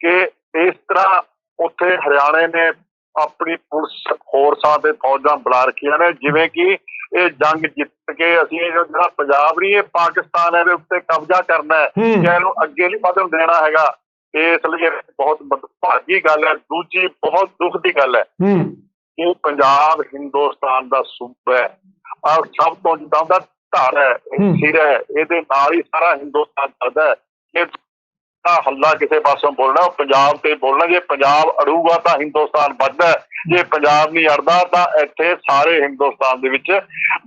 ਕਿ ਇਸ ਤਰ੍ਹਾਂ ਉੱਥੇ ਹਰਿਆਣੇ ਨੇ ਆਪਣੀ ਪੁਲਿਸ ਫੋਰਸਾਂ ਤੇ ਫੌਜਾਂ ਬੁਲਾ ਰੱਖੀਆਂ ਨੇ ਜਿਵੇਂ ਕਿ ਇਹ ਜੰਗ ਜਿੱਤ ਕੇ ਅਸੀਂ ਜਿਹੜਾ ਪੰਜਾਬ ਨਹੀਂ ਇਹ ਪਾਕਿਸਤਾਨ ਇਹਦੇ ਉੱਤੇ ਕਬਜ਼ਾ ਕਰਨਾ ਹੈ ਹੂੰ। ਕਿ ਇਹਨੂੰ ਅੱਗੇ ਨਹੀਂ ਵਧਣ ਦੇਣਾ ਹੈਗਾ ਇਸ ਲਈ ਇਹ ਬਹੁਤ ਭਾਗੀ ਗੱਲ ਹੈ ਦੂਜੀ ਬਹੁਤ ਦੁੱਖ ਦੀ ਗੱਲ ਹੈ ਹੂੰ ਕਿ ਪੰਜਾਬ ਹਿੰਦੁਸਤਾਨ ਦਾ ਸੂਬਾ ਹੈ ਔਰ ਸਭ ਤੋਂ ਜਿੱਦਾਂ ਦਾ ਧਰ ਹੈ ਹੂੰ। ਸਿਰ ਹੈ ਇਹਦੇ ਨਾਲ ਹੀ ਸਾਰਾ ਹਿੰਦੁਸਤਾਨ ਚੱਲਦਾ ਹੈ ਇਹ ਤਾਂ ਹੱਲਾ ਕਿਸੇ ਪਾਸੋਂ ਬੋਲਣਾ ਪੰਜਾਬ ਤੇ ਬੋਲਣਾ ਜੇ ਪੰਜਾਬ ਅੜੂਗਾ ਤਾਂ ਹਿੰਦੁਸਤਾਨ ਵੱਧਦਾ। ਜੇ ਪੰਜਾਬ ਨਹੀਂ ਅੜਦਾ ਤਾਂ ਇੱਥੇ ਸਾਰੇ ਹਿੰਦੁਸਤਾਨ ਦੇ ਵਿੱਚ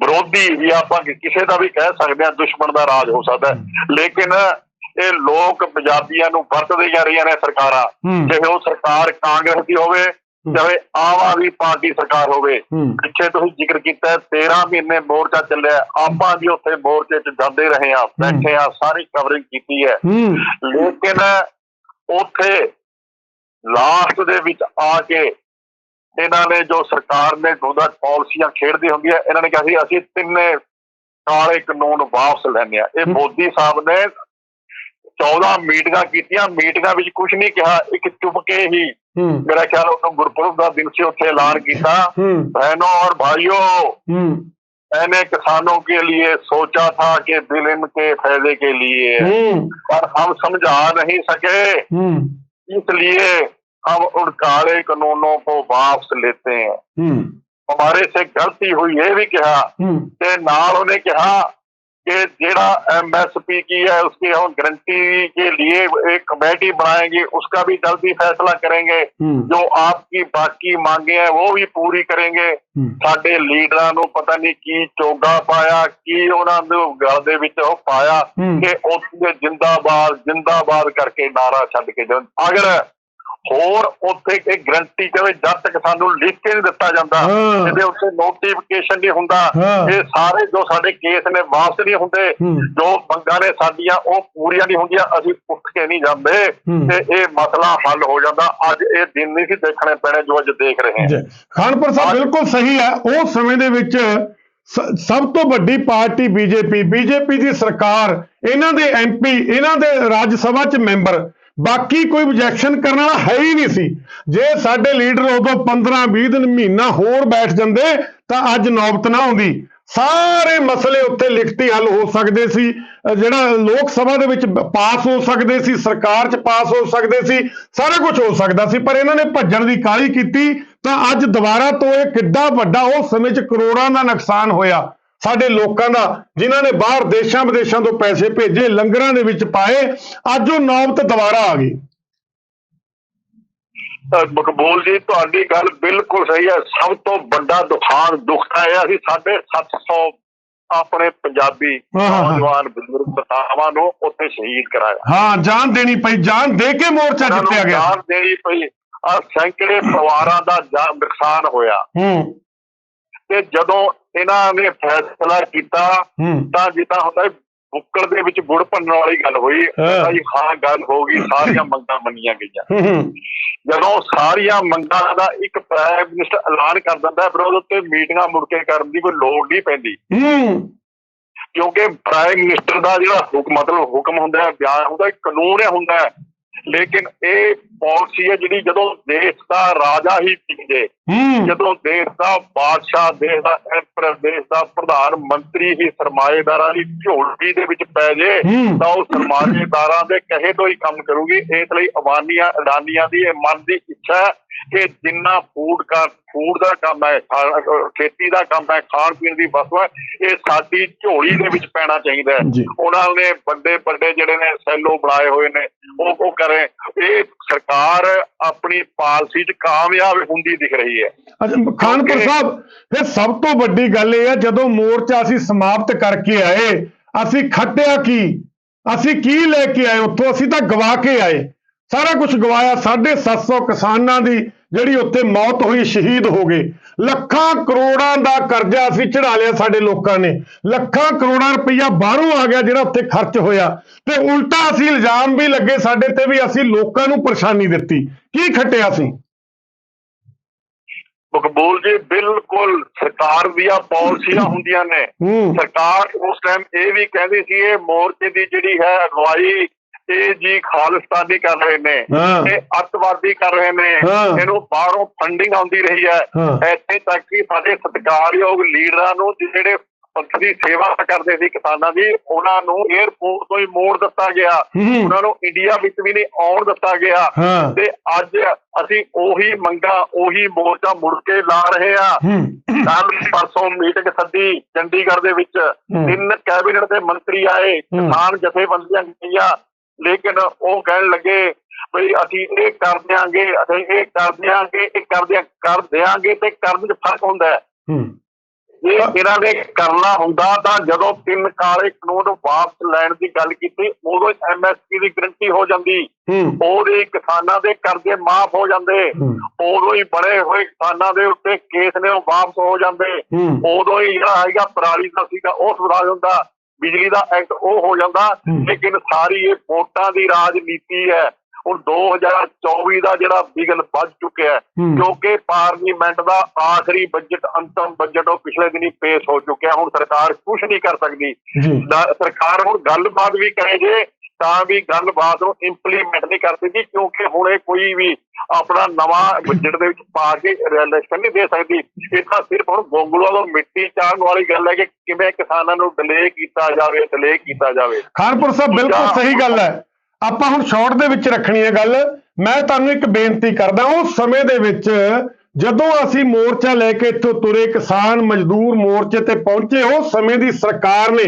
ਵਿਰੋਧੀ ਵੀ ਆਪਾਂ ਕਿਸੇ ਦਾ ਵੀ ਕਹਿ ਸਕਦੇ ਹਾਂ ਦੁਸ਼ਮਣ ਦਾ ਰਾਜ ਹੋ ਸਕਦਾ ਲੇਕਿਨ ਇਹ ਲੋਕ ਪੰਜਾਬੀਆਂ ਨੂੰ ਵਰਤਦੇ ਜਾ ਰਹੀਆਂ ਨੇ ਸਰਕਾਰਾਂ। ਚਾਹੇ ਉਹ ਸਰਕਾਰ ਕਾਂਗਰਸ ਦੀ ਹੋਵੇ ਚਾਹੇ ਆਮ ਆਦਮੀ ਪਾਰਟੀ ਸਰਕਾਰ ਹੋਵੇ ਪਿੱਛੇ ਤੁਸੀਂ ਜ਼ਿਕਰ ਕੀਤਾ ਹੈ, 13 ਮਹੀਨੇ ਮੋਰਚਾ ਚੱਲਿਆ ਆਪਾਂ ਵੀ ਉੱਥੇ ਮੋਰਚੇ 'ਚ ਜਾਂਦੇ ਰਹੇ ਆ ਬੈਠੇ ਆ ਸਾਰੀ ਕਵਰਿੰਗ ਕੀਤੀ ਹੈ। ਲੇਕਿਨ ਉੱਥੇ ਲਾਸਟ ਦੇ ਵਿੱਚ ਆ ਕੇ ਇਹਨਾਂ ਨੇ ਜੋ ਸਰਕਾਰ ਨੇ ਉਹਦਾ ਪਾਲਿਸੀਆਂ ਖੇਡਦੀ ਹੁੰਦੀ ਹੈ ਇਹਨਾਂ ਨੇ ਕਿਹਾ ਸੀ ਅਸੀਂ ਤਿੰਨੇ ਕਾਲੇ ਕਾਨੂੰਨ ਵਾਪਸ ਲੈਣੇ ਆ ਇਹ। ਮੋਦੀ ਸਾਹਿਬ ਨੇ 14 ਮੀਟਿੰਗਾਂ ਕੀਤੀਆਂ ਮੀਟਿੰਗਾਂ ਵਿੱਚ ਕੁਝ ਨਹੀਂ ਕਿਹਾ ਇੱਕ ਚੁੱਪ ਕੇ ਹੀ ਹੂੰ ਮੇਰਾ ਖਿਆਲ ਉਹ ਗੁਰਪੁਰਬ ਦਾ ਦਿਨ ਸੀ ਉੱਥੇ ਐਲਾਨ ਕੀਤਾ ਹੂੰ बहनों और भाइयों ਹੂੰ मैंने किसानों के लिए सोचा था कि बिल इनके फायदे के लिए है। ਹੂੰ पर हम समझा नहीं सके ਹੂੰ इसलिए हम उन काले कानूनों को वापस लेते हैं ਹੂੰ हमारे से गलती हुई ये भी कहा ਹੂੰ कि नाल उन्हें कहा कि जेड़ा एमएसपी की है उसकी हम गारंटी के लिए एक कमेटी बनाएंगे उसका भी जल्दी फैसला करेंगे ਹੂੰ जो आपकी बाकी मांगे हैं वो भी पूरी करेंगे ਹੂੰ ਸਾਡੇ ਲੀਡਰਾਂ ਨੂੰ ਪਤਾ ਨਹੀਂ ਕੀ ਚੋਗਾ ਪਾਇਆ ਕੀ ਉਹਨਾਂ ਨੂੰ ਗਲ ਦੇ ਵਿੱਚ ਉਹ ਪਾਇਆ ਹੂੰ। ਕਿ ਉੱਥੇ ਜਿੰਦਾਬਾਦ ਜਿੰਦਾਬਾਦ ਕਰਕੇ ਨਾਰਾ ਛੱਡ ਕੇ ਜਾਣ ਅਗਰ ਹੋਰ ਉੱਥੇ ਇੱਕ ਗਰੰਟੀ ਕਰੇ ਜਦ ਤੱਕ ਸਾਨੂੰ ਲਿਖ ਕੇ ਨਹੀਂ ਦਿੱਤਾ ਜਾਂਦਾ ਹਾਂ। ਇਹਦੇ ਉੱਤੇ ਨੋਟੀਫਿਕੇਸ਼ਨ ਨਹੀਂ ਹੁੰਦਾ। ਇਹ ਸਾਰੇ ਜੋ ਸਾਡੇ ਕੇਸ ਨੇ ਵਾਪਸ ਨਹੀਂ ਹੁੰਦੇ। ਜੋ ਮੰਗਾਂ ਨੇ ਸਾਡੀਆਂ ਉਹ ਪੂਰੀਆਂ ਨਹੀਂ ਹੁੰਦੀਆਂ ਅਸੀਂ ਉੱਠ ਕੇ ਨਹੀਂ ਜਾਂਦੇ। ਤੇ ਇਹ ਮਸਲਾ ਹੱਲ ਹੋ ਜਾਂਦਾ ਅੱਜ ਇਹ ਦਿਨ ਨਹੀਂ ਸੀ ਦੇਖਣੇ ਪੈਣੇ ਜੋ ਅੱਜ ਦੇਖ ਰਹੇ ਹਾਂ ਖਾਨਪੁਰ ਸਾਹਿਬ ਬਿਲਕੁਲ ਸਹੀ ਹੈ ਉਹ ਸਮੇਂ ਦੇ ਵਿੱਚ ਸਭ ਤੋਂ ਵੱਡੀ ਪਾਰਟੀ ਬੀਜੇਪੀ ਬੀਜੇਪੀ ਦੀ ਸਰਕਾਰ ਇਹਨਾਂ ਦੇ ਐਮਪੀ ਇਹਨਾਂ ਦੇ ਰਾਜ ਸਭਾ ਚ ਮੈਂਬਰ ਬਾਕੀ ਕੋਈ objection ਕਰਨ ਵਾਲਾ ਹੈ ਹੀ ਨਹੀਂ ਸੀ। ਜੇ ਸਾਡੇ ਲੀਡਰ ਉਦੋਂ 15 20 ਦਿਨ, ਮਹੀਨਾ ਹੋਰ ਬੈਠ ਜਾਂਦੇ, ਤਾਂ ਅੱਜ ਨੌਬਤ ਨਾ ਆਉਂਦੀ। ਸਾਰੇ ਮਸਲੇ ਉੱਤੇ ਲਿਖਤੀ ਹੱਲ ਹੋ ਸਕਦੇ ਸੀ। ਜਿਹੜਾ ਲੋਕ ਸਭਾ ਦੇ ਵਿੱਚ ਪਾਸ ਹੋ ਸਕਦੇ ਸੀ, ਸਰਕਾਰ 'ਚ ਪਾਸ ਹੋ ਸਕਦੇ ਸੀ, ਸਾਰਾ ਕੁਝ ਹੋ ਸਕਦਾ ਸੀ, ਪਰ ਇਹਨਾਂ ਨੇ ਭੱਜਣ ਦੀ ਕਾਹਲੀ ਕੀਤੀ ਤਾਂ ਅੱਜ ਦੁਬਾਰਾ ਤੋਂ ਇਹ ਕਿੱਡਾ ਵੱਡਾ ਉਹ ਸਮੇਂ 'ਚ ਕਰੋੜਾਂ ਦਾ ਨੁਕਸਾਨ ਹੋਇਆ। ਸਾਡੇ ਲੋਕਾਂ ਦਾ ਜਿਨ੍ਹਾਂ ਨੇ ਬਾਹਰ ਦੇਸ਼ਾਂ ਵਿਦੇਸ਼ਾਂ ਤੋਂ ਪੈਸੇ ਭੇਜੇ ਲੰਗਰਾਂ ਦੇ ਵਿੱਚ ਪਾਏ ਅੱਜ ਉਹ ਨੌਬਤ ਦੁਬਾਰਾ ਆ ਗਈ। ਮਕਬੂਲ ਜੀ ਤੁਹਾਡੀ ਗੱਲ ਬਿਲਕੁਲ ਸਹੀ ਹੈ। ਸਭ ਤੋਂ ਵੱਡਾ ਦੁਖਾਨ ਦੁਖਦਾ ਹੈ ਅਸੀਂ ਸਾਡੇ 700 ਆਪਣੇ ਪੰਜਾਬੀ। ਨੌਜਵਾਨ ਬਜ਼ੁਰਗ ਬਤਾਵਾਂ ਨੂੰ ਉੱਥੇ ਸ਼ਹੀਦ ਕਰਾਇਆ। ਹਾਂ ਜਾਨ ਦੇਣੀ ਪਈ ਜਾਨ ਦੇ ਕੇ ਮੋਰਚਾ ਜਿੱਤਿਆ ਗਿਆ। ਜਾਨ ਦੇਣੀ ਪਈ। ਆ ਸੈਂਕੜੇ ਪਰਿਵਾਰਾਂ ਦਾ ਨੁਕਸਾਨ ਹੋਇਆ। ਹੂੰ। ਤੇ ਜਦੋਂ ਇਹਨਾਂ ਨੇ ਫੈਸਲਾ ਕੀਤਾ ਤਾਂ ਜਿੱਦਾਂ ਹੁੰਦਾ ਬੁੱਕਲ ਦੇ ਵਿੱਚ ਗੁੜ ਭੰਨਣ ਵਾਲੀ ਗੱਲ ਹੋਈ ਜੀ ਹਾਂ ਗੱਲ ਹੋ ਗਈ ਸਾਰੀਆਂ ਮੰਗਾਂ ਮੰਨੀਆਂ ਗਈਆਂ। ਜਦੋਂ ਸਾਰੀਆਂ ਮੰਗਾਂ ਦਾ ਇੱਕ ਪ੍ਰਾਈਮ ਮਿਨਿਸਟਰ ਐਲਾਨ ਕਰ ਦਿੰਦਾ ਫਿਰ ਉਹਦੇ ਉੱਤੇ ਮੀਟਿੰਗਾਂ ਮੁੜ ਕੇ ਕਰਨ ਦੀ ਕੋਈ ਲੋੜ ਨਹੀਂ ਪੈਂਦੀ। ਕਿਉਂਕਿ ਪ੍ਰਾਈਮ ਮਿਨਿਸਟਰ ਦਾ ਜਿਹੜਾ ਹੁਕਮ ਮਤਲਬ ਹੁਕਮ ਹੁੰਦਾ ਹੈ ਬਿਆਨ ਹੁੰਦਾ ਹੈ ਕਾਨੂੰਨ ਹੈ ਹੁੰਦਾ ਹੈ ਲੇਕਿਨ ਇਹ ਪਾਲਿਸੀ ਹੈ ਜਿਹੜੀ ਜਦੋਂ ਦੇਸ਼ ਦਾ ਰਾਜਾ ਹੀ ਟਿਕ ਜੇ ਹੂੰ ਜਦੋਂ ਦੇਸ਼ ਦਾ ਬਾਦਸ਼ਾਹ ਦੇਸ਼ ਦਾ ਐਮਪਰਰ ਦੇਸ਼ ਦਾ ਪ੍ਰਧਾਨ ਮੰਤਰੀ ਹੀ ਸਰਮਾਏਦਾਰਾਂ ਦੀ ਝੋਲੀ ਦੇ ਵਿੱਚ ਪੈ ਜੇ। ਤਾਂ ਉਹ ਸਰਮਾਏਦਾਰਾਂ ਦੇ ਕਹੇ ਤੋਂ ਹੀ ਕੰਮ ਕਰੂਗੀ ਇਸ ਲਈ ਅਵਾਨੀਆਂ ਅਡਾਨੀਆਂ ਦੀ ਇਹ ਮਨ ਦੀ ਇੱਛਾ ਹੈ ਕਿ ਜਿੰਨਾ ਫੂਡ ਕਾ ਫੂਡ ਦਾ ਕੰਮ ਹੈ ਖੇਤੀ ਦਾ ਕੰਮ ਹੈ ਖਾਣ ਪੀਣ ਦੀ ਵਸਤੂ ਹੈ ਇਹ ਸਾਡੀ ਝੋਲੀ ਦੇ ਵਿੱਚ ਪੈਣਾ ਚਾਹੀਦਾ ਹੈ। ਉਹਨਾਂ ਨੇ ਵੱਡੇ ਵੱਡੇ ਜਿਹੜੇ ਨੇ ਸੈਲੋ ਬਣਾਏ ਹੋਏ ਨੇ ਉਹ ਉਹ ਕਰੇ। ਇਹ ਸਰਕਾਰ ਆਪਣੀ ਪਾਲਿਸੀ 'ਚ ਕਾਮਯਾਬ ਹੁੰਦੀ ਦਿਖ ਰਹੀ ਹੈ। ਖਾਨਪੁਰ ਸਾਹਿਬ ਫਿਰ ਸਭ ਤੋਂ ਵੱਡੀ ਗੱਲ ਇਹ ਹੈ ਜਦੋਂ ਮੋਰਚਾ ਅਸੀਂ ਸਮਾਪਤ ਕਰਕੇ ਆਏ ਅਸੀਂ ਖੱਟਿਆ ਕੀ? ਅਸੀਂ ਕੀ ਲੈ ਕੇ ਆਏ ਉੱਥੋਂ? ਅਸੀਂ ਤਾਂ ਗਵਾ ਕੇ ਆਏ। ਸਾਰਾ ਕੁਝ ਗਵਾਇਆ 750 ਕਿਸਾਨਾਂ ਦੀ ਜਿਹੜੀ ਉੱਥੇ ਮੌਤ ਹੋਈ ਸ਼ਹੀਦ ਹੋ ਗਏ। ਲੱਖਾਂ ਕਰੋੜਾਂ ਦਾ ਕਰਜ਼ਾ ਅਸੀਂ ਚੜਾ ਲਿਆ ਸਾਡੇ ਲੋਕਾਂ ਨੇ। ਲੱਖਾਂ ਕਰੋੜਾਂ ਰੁਪਈਆ ਬਾਹਰੋਂ ਆ ਗਿਆ ਜਿਹੜਾ ਉੱਥੇ ਖਰਚ ਹੋਇਆ। ਤੇ ਉਲਟਾ ਅਸੀਂ ਇਲਜ਼ਾਮ ਵੀ ਲੱਗੇ ਸਾਡੇ ਤੇ ਵੀ ਅਸੀਂ ਲੋਕਾਂ ਨੂੰ ਪਰੇਸ਼ਾਨੀ ਦਿੱਤੀ। ਕੀ ਖੱਟਿਆ ਸੀ ਮਕਬੂਲ ਜੀ ਬਿਲਕੁਲ ਸਰਕਾਰ ਦੀਆਂ ਪਾਲਿਸੀਆਂ ਹੁੰਦੀਆਂ ਨੇ। ਸਰਕਾਰ ਉਸ ਟਾਈਮ ਇਹ ਵੀ ਕਹਿੰਦੀ ਸੀ ਇਹ ਮੋਰਚੇ ਦੀ ਜਿਹੜੀ ਹੈ ਅਗਵਾਈ ਇਹ ਜੀ ਖਾਲਿਸਤਾਨੀ ਕਰ ਰਹੇ ਨੇ। ਇਹ ਅੱਤਵਾਦੀ ਕਰ ਰਹੇ ਨੇ। ਇਹਨੂੰ ਬਾਹਰੋਂ ਫੰਡਿੰਗ ਆਉਂਦੀ ਰਹੀ ਹੈ। ਇੱਥੇ ਤੱਕ ਕਿ ਸਾਡੇ ਸਤਿਕਾਰਯੋਗ ਲੀਡਰਾਂ ਨੂੰ ਜਿਹੜੇ ਪੰਥ ਦੀ ਸੇਵਾ ਕਰਦੇ ਸੀ ਕਿਸਾਨਾਂ ਦੀ ਉਹਨਾਂ ਨੂੰ 에ਅਰਪੋਰਟ ਤੋਂ ਹੀ ਮੋੜ ਦਿੱਤਾ ਗਿਆ। ਉਹਨਾਂ ਨੂੰ ਇੰਡੀਆ ਵਿੱਚ ਵੀ ਨਹੀਂ ਆਉਣ ਦਿੱਤਾ ਗਿਆ। ਤੇ ਅੱਜ ਅਸੀਂ ਉਹੀ ਮੰਗਾ ਉਹੀ ਮੋਰਚਾ ਮੁੜ ਕੇ ਲਾ ਰਹੇ ਆ ਕੱਲ ਪਰਸੋਂ ਮੀਟਿੰਗ ਸੱਦੀ ਚੰਡੀਗੜ੍ਹ ਦੇ ਵਿੱਚ ਤਿੰਨ ਕੈਬਨਿਟ ਦੇ ਮੰਤਰੀ ਆਏ ਕਿਸਾਨ ਜਥੇਬੰਦੀਆਂ ਗਈਆਂ ਲੇਕਿਨ ਉਹ ਕਹਿਣ ਲੱਗੇ ਵੀ ਅਸੀਂ ਇਹ ਕਰ ਦਿਆਂਗੇ ਅਸੀਂ ਇਹ ਕਰ ਦਿਆਂਗੇ ਇਹ ਕਰ ਦਿਆਂ ਕਰ ਦਿਆਂਗੇ ਤੇ ਕਰਨ 'ਚ ਫ਼ਰਕ ਹੁੰਦਾ ਹੈ। ਹੂੰ। ਜੇ ਇਹਨਾਂ ਨੇ ਕਰਨਾ ਹੁੰਦਾ ਤਾਂ ਜਦੋਂ ਤਿੰਨ ਕਾਲੇ ਕਾਨੂੰਨ ਵਾਪਸ ਲੈਣ ਦੀ ਗੱਲ ਕੀਤੀ ਉਦੋਂ ਐਮਐਸਪੀ ਦੀ ਗਰੰਟੀ ਹੋ ਜਾਂਦੀ। ਹੂੰ। ਉਹਦੇ ਕਿਸਾਨਾਂ ਦੇ ਕਰਜ਼ੇ ਮਾਫ ਹੋ ਜਾਂਦੇ। ਉਦੋਂ ਹੀ ਬੜੇ ਹੋਏ ਕਿਸਾਨਾਂ ਦੇ ਉੱਤੇ ਕੇਸ ਨੇ ਉਹ ਵਾਪਸ ਹੋ ਜਾਂਦੇ। ਉਦੋਂ ਹੀ ਜਿਹੜਾ ਹੈਗਾ ਪਰਾਲੀ ਦਾ ਸੀਗਾ ਉਹ ਸੁਧਾਰ ਹੁੰਦਾ। ਬਿਜਲੀ ਦਾ ਐਕਟ ਉਹ ਹੋ ਜਾਂਦਾ। ਲੇਕਿਨ ਸਾਰੀ ਇਹ ਵੋਟਾਂ ਦੀ ਰਾਜਨੀਤੀ ਹੈ ਹੁਣ 2024 ਦਾ ਜਿਹੜਾ ਵਿਗਨ ਵੱਜ ਚੁੱਕਿਆ। ਕਿਉਂਕਿ ਪਾਰਲੀਮੈਂਟ ਦਾ ਆਖਰੀ ਬਜਟ ਅੰਤਮ ਬਜਟ ਉਹ ਪਿਛਲੇ ਦਿਨੀ ਪੇਸ਼ ਹੋ ਚੁੱਕਿਆ ਹੁਣ ਸਰਕਾਰ ਕੁਝ ਨਹੀਂ ਕਰ ਸਕਦੀ ਸਰਕਾਰ ਹੁਣ ਗੱਲਬਾਤ ਵੀ ਕਰੇ ਜੇ ਤਾਂ ਵੀ ਗੱਲਬਾਤ ਨੂੰ ਇੰਪਲੀਮੈਂਟ ਨਹੀਂ ਕਰਦੇ ਜੀ ਕਿਉਂਕਿ ਹੁਣ ਇਹ ਕੋਈ ਵੀ ਆਪਣਾ ਨਵਾਂ ਬਜਟ ਦੇ ਵਿੱਚ ਪਾ ਕੇ ਰਿਐਲਿਸਟਿਕ ਨਹੀਂ ਦੇ ਸਕਦੀ। ਇਹ ਤਾਂ ਸਿਰਫ ਹੁਣ ਗੋਂਗਲੂਆਂ ਤੋਂ ਮਿੱਟੀ ਚਾੜਨ ਵਾਲੀ ਗੱਲ ਹੈ ਕਿ ਕਿਵੇਂ ਕਿਸਾਨਾਂ ਨੂੰ ਡਿਲੇ ਕੀਤਾ ਜਾਵੇ ਡਿਲੇ ਕੀਤਾ ਜਾਵੇ। ਖਾਨਪੁਰ ਸਾਹਿਬ ਬਿਲਕੁਲ ਸਹੀ ਗੱਲ ਹੈ। ਆਪਾਂ ਹੁਣ ਸ਼ਾਰਟ ਦੇ ਵਿੱਚ ਰੱਖਣੀ ਹੈ ਗੱਲ। ਮੈਂ ਤੁਹਾਨੂੰ ਇੱਕ ਬੇਨਤੀ ਕਰਦਾ ਉਸ ਸਮੇਂ ਦੇ ਵਿੱਚ ਜਦੋਂ ਅਸੀਂ ਮੋਰਚਾ ਲੈ ਕੇ ਇੱਥੋਂ ਤੁਰੇ ਕਿਸਾਨ ਮਜ਼ਦੂਰ ਮੋਰਚੇ ਤੇ ਪਹੁੰਚੇ ਉਸ ਸਮੇਂ ਦੀ ਸਰਕਾਰ ਨੇ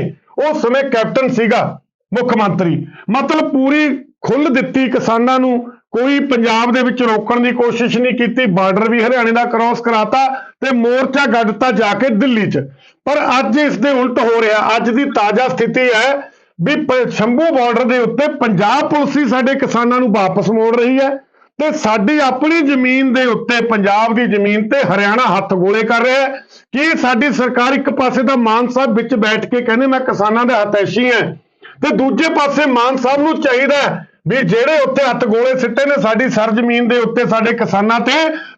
ਉਸ ਸਮੇਂ ਕੈਪਟਨ ਸੀਗਾ। ਮੁੱਖ ਮੰਤਰੀ। ਮਤਲਬ ਪੂਰੀ ਖੁੱਲ ਦਿੱਤੀ ਕਿਸਾਨਾਂ ਨੂੰ, ਕੋਈ ਪੰਜਾਬ ਦੇ ਵਿੱਚ ਰੋਕਣ ਦੀ ਕੋਸ਼ਿਸ਼ ਨਹੀਂ ਕੀਤੀ, ਬਾਰਡਰ ਵੀ ਹਰਿਆਣੇ ਦਾ ਕ੍ਰਾਸ ਕਰਾਤਾ ਤੇ ਮੋਰਚਾ ਗੱਡਤਾ ਜਾ ਕੇ ਦਿੱਲੀ 'ਚ। ਪਰ ਅੱਜ ਇਸ ਦੇ ਉਲਟ ਹੋ ਰਿਹਾ, ਅੱਜ ਦੀ ਤਾਜ਼ਾ ਸਥਿਤੀ ਹੈ ਵੀ ਸ਼ੰਭੂ ਬਾਰਡਰ ਦੇ ਉੱਤੇ ਪੰਜਾਬ ਪੁਲਿਸ ਹੀ ਸਾਡੇ ਕਿਸਾਨਾਂ ਨੂੰ ਵਾਪਸ ਮੋੜ ਰਹੀ ਹੈ ਤੇ ਸਾਡੀ ਆਪਣੀ ਜ਼ਮੀਨ ਦੇ ਉੱਤੇ, ਪੰਜਾਬ ਦੀ ਜ਼ਮੀਨ ਤੇ ਹਰਿਆਣਾ ਹੱਥ ਗੋਲੇ ਕਰ ਰਿਹਾ ਹੈ। ਕਿ ਸਾਡੀ ਸਰਕਾਰ ਇੱਕ ਪਾਸੇ ਦਾ ਮਾਨ ਸਾਹਿਬ ਵਿੱਚ ਬੈਠ ਕੇ ਕਹਿੰਦੇ, ਮੈਂ ਕਿਸਾਨਾਂ ਦੇ ਹਤੈਸ਼ੀ ਹਾਂ? ਤੇ ਦੂਜੇ ਪਾਸੇ ਮਾਨ ਸਾਹਿਬ ਨੂੰ ਚਾਹੀਦਾ ਵੀ ਜਿਹੜੇ ਉੱਤੇ ਹੱਥ ਗੋਲੇ ਸਿੱਟੇ ਨੇ ਸਾਡੀ ਸਰਜ਼ਮੀਨ ਦੇ ਉੱਤੇ, ਸਾਡੇ ਕਿਸਾਨਾਂ ਤੇ,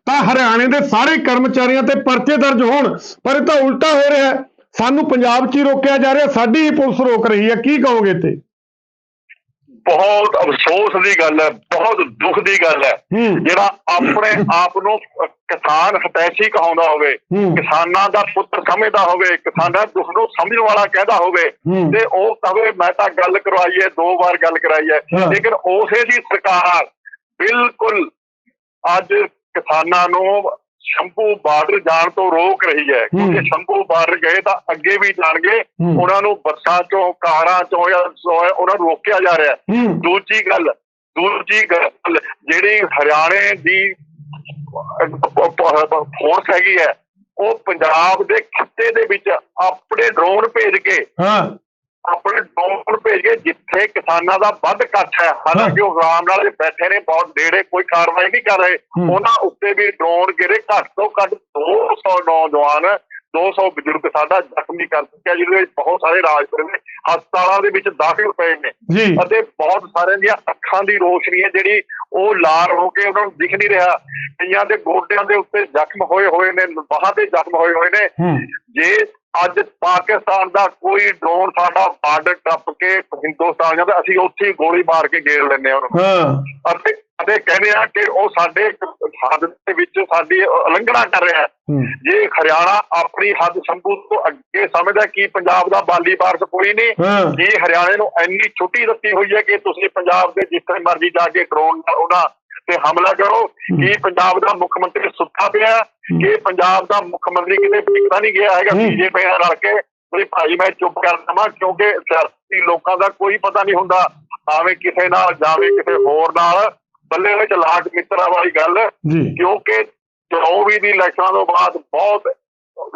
ਤਾਂ ਹਰਿਆਣੇ ਦੇ ਸਾਰੇ ਕਰਮਚਾਰੀਆਂ ਤੇ ਪਰਚੇ ਦਰਜ ਹੋਣ। ਪਰ ਇਹ ਤਾਂ ਉਲਟਾ ਹੋ ਰਿਹਾ ਸਾਨੂੰ ਪੰਜਾਬ 'ਚ ਹੀ ਰੋਕਿਆ ਜਾ ਰਿਹਾ, ਸਾਡੀ ਹੀ ਪੁਲਿਸ ਰੋਕ ਰਹੀ ਹੈ। ਕੀ ਕਹੋਗੇ ਤੇ ਬਹੁਤ ਅਫਸੋਸ ਦੀ ਗੱਲ ਹੈ ਬਹੁਤ ਦੁੱਖ ਦੀ ਗੱਲ ਹੈ ਜਿਹੜਾ ਆਪਣੇ ਆਪ ਨੂੰ ਕਿਸਾਨ ਹਤੈਸ਼ੀ ਕਹਾਉਂਦਾ ਹੋਵੇ। ਕਿਸਾਨਾਂ ਦਾ ਪੁੱਤਰ ਸਮਝਦਾ ਹੋਵੇ ਕਿਸਾਨਾਂ ਦੁੱਖ ਨੂੰ ਸਮਝਣ ਵਾਲਾ ਕਹਿੰਦਾ ਹੋਵੇ। ਤੇ ਉਹ ਕਹੇ ਮੈਂ ਤਾਂ ਗੱਲ ਕਰਵਾਈ ਹੈ ਦੋ ਵਾਰ ਗੱਲ ਕਰਾਈ ਹਾਂ। ਲੇਕਿਨ ਉਸੇ ਦੀ ਸਰਕਾਰ ਬਿਲਕੁਲ ਅੱਜ ਕਿਸਾਨਾਂ ਨੂੰ ਸ਼ੰਭੂ ਬਾਰਡਰ ਜਾਣ ਤੋਂ ਰੋਕ ਰਹੀ ਹੈ। ਕਿਉਂਕਿ। ਸ਼ੰਭੂ ਬਾਰਡਰ ਗਏ ਤਾਂ ਅੱਗੇ ਵੀ ਜਾਣਗੇ। ਉਹਨਾਂ ਨੂੰ ਬੱਸਾਂ ਚੋਂ ਕਾਰਾਂ ਚੋਂ ਜਾਂ ਉਹਨਾਂ ਨੂੰ ਰੋਕਿਆ ਜਾ ਰਿਹਾ ਦੂਜੀ ਗੱਲ ਦੂਜੀ ਗੱਲ ਜਿਹੜੀ ਹਰਿਆਣੇ ਦੀ ਫੋਰਸ ਹੈਗੀ ਹੈ ਉਹ ਪੰਜਾਬ ਦੇ ਖਿੱਤੇ ਦੇ ਵਿੱਚ ਆਪਣੇ ਡਰੋਨ ਭੇਜ ਕੇ ਹਾਂ। ਆਪਣੇ ਡਰੋਨ ਭੇਜ ਜਿੱਥੇ ਕਿਸਾਨਾਂ ਦਾ ਵੱਧ ਇਕੱਠ ਹੈ। ਹਾਲਾਂਕਿ ਉਹ ਆਰਾਮ ਨਾਲ ਬੈਠੇ ਨੇ ਬਹੁਤ ਨੇੜੇ ਕੋਈ ਕਾਰਵਾਈ ਨਹੀਂ ਕਰ ਰਹੇ। ਉਹਨਾਂ ਉੱਤੇ ਵੀ ਡਰੋਨ ਗਿਰੇ ਘੱਟ ਤੋਂ ਘੱਟ 200 ਨੌਜਵਾਨ 200 ਬਜ਼ੁਰਗ ਸਾਡਾ ਜ਼ਖਮੀ ਕਰ ਚੁੱਕਿਆ ਜਿਹਦੇ ਵਿੱਚ ਬਹੁਤ ਸਾਰੇ ਰਾਜਪੁਰ ਦੇ ਹਸਪਤਾਲਾਂ ਦੇ ਵਿੱਚ ਦਾਖਲ ਪਏ ਨੇ। ਅਤੇ ਬਹੁਤ ਸਾਰਿਆਂ ਦੀਆਂ ਅੱਖਾਂ ਦੀ ਰੋਸ਼ਨੀ ਹੈ ਜਿਹੜੀ ਉਹ ਲਾਲ ਹੋ ਕੇ ਉਹਨਾਂ ਨੂੰ ਦਿਖ ਨਹੀਂ ਰਿਹਾ। ਕਈਆਂ ਦੇ ਗੋਡਿਆਂ ਦੇ ਉੱਤੇ ਜ਼ਖਮ ਹੋਏ ਹੋਏ ਨੇ ਬਾਹਾਂ ਤੇ ਜ਼ਖਮ ਹੋਏ ਹੋਏ ਨੇ। ਜੇ ਅੱਜ ਪਾਕਿਸਤਾਨ ਦਾ ਕੋਈ ਡਰੋਨ ਸਾਡਾ ਬਾਰਡਰ ਟੱਪ ਕੇ ਹਿੰਦੁਸਤਾਨ ਜਾਂਦਾ ਅਸੀਂ ਉੱਥੇ ਹੀ ਗੋਲੀ ਮਾਰ ਕੇ ਗੇਰ ਲੈਂਦੇ ਹਾਂ ਉਹਨੂੰ। ਹਾਂ। ਅਤੇ ਅਤੇ ਕਹਿੰਦੇ ਆ ਕਿ ਉਹ ਸਾਡੇ ਹੱਦ ਦੇ ਵਿੱਚ ਸਾਡੀ ਉਲੰਘਣਾ ਕਰ ਰਿਹਾ ਹੈ। ਜੇ ਹਰਿਆਣਾ ਆਪਣੀ ਹੱਦ ਸੰਭੂ ਤੋਂ ਅੱਗੇ ਸਮਝਦਾ ਕਿ ਪੰਜਾਬ ਦਾ ਬਾਲੀ ਵਾਰਸ ਕੋਈ ਨਹੀਂ ਜੀ ਹਰਿਆਣੇ ਨੂੰ ਇੰਨੀ ਛੁੱਟੀ ਦਿੱਤੀ ਹੋਈ ਹੈ ਕਿ ਤੁਸੀਂ ਪੰਜਾਬ ਦੇ ਜਿੱਥੇ ਮਰਜ਼ੀ ਜਾ ਕੇ ਡਰੋਨ ਨਾਲ ਉਹਨਾਂ ਤੇ ਹਮਲਾ ਕਰੋ। ਕੀ ਪੰਜਾਬ ਦਾ ਮੁੱਖ ਮੰਤਰੀ ਸੁੱਤਾ ਪਿਆ? ਕਿ ਪੰਜਾਬ ਦਾ ਮੁੱਖ ਮੰਤਰੀ ਕਿਤੇ ਵਿਕਦਾ ਨਹੀਂ ਗਿਆ ਹੈਗਾ। ਬੀਜੇਪੀ ਨਾਲ ਰਲ ਕੇ ਵੀ ਭਾਈ ਮੈਂ ਚੁੱਪ ਕਰ ਦਵਾਂ ਕਿਉਂਕਿ ਸਿਆਸੀ ਲੋਕਾਂ ਦਾ ਕੋਈ ਪਤਾ ਨਹੀਂ ਹੁੰਦਾ। ਆਵੇਂ ਕਿਸੇ ਨਾਲ ਜਾਵੇ ਕਿਸੇ ਹੋਰ ਨਾਲ। ਬੱਲੇ ਵਿੱਚ ਲਾਟ ਮਿੱਤਰਾਂ ਵਾਲੀ ਗੱਲ। ਕਿਉਂਕਿ 24 ਦੀ ਇਲੈਕਸ਼ਨਾਂ ਤੋਂ ਬਾਅਦ ਬਹੁਤ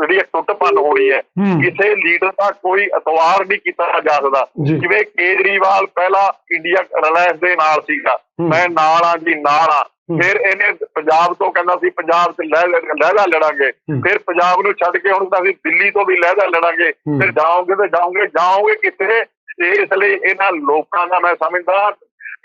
ਜਿਹੜੀ ਟੁੱਟ ਭੰਨ ਹੋਣੀ ਹੈ ਹੂੰ। ਕਿਸੇ ਲੀਡਰ ਦਾ ਕੋਈ ਅਤਵਾਰ ਨਹੀਂ ਕੀਤਾ ਜਾ ਸਕਦਾ। ਜਿਵੇਂ ਕੇਜਰੀਵਾਲ ਪਹਿਲਾਂ ਇੰਡੀਆ ਰਿਲਾਇੰਸ ਦੇ ਨਾਲ ਸੀਗਾ। ਮੈਂ ਨਾਲ ਆ ਜੀ ਨਾਲ ਆ। ਫਿਰ ਇਹਨੇ ਪੰਜਾਬ ਤੋਂ ਕਹਿੰਦਾ ਸੀ ਪੰਜਾਬ ਤੇ ਲਹਿ ਲਹਿਦਾ ਲੜਾਂਗੇ। ਫਿਰ ਪੰਜਾਬ ਨੂੰ ਛੱਡ ਕੇ ਹੁਣ ਤਾਂ ਅਸੀਂ ਦਿੱਲੀ ਤੋਂ ਵੀ ਲਹਿਦਾ ਲੜਾਂਗੇ। ਫਿਰ ਜਾਓਗੇ ਤੇ ਜਾਓਗੇ ਜਾਓਗੇ ਕਿੱਥੇ ਇਸ ਲਈ ਇਹਨਾਂ ਲੋਕਾਂ ਦਾ ਮੈਂ ਸਮਝਦਾ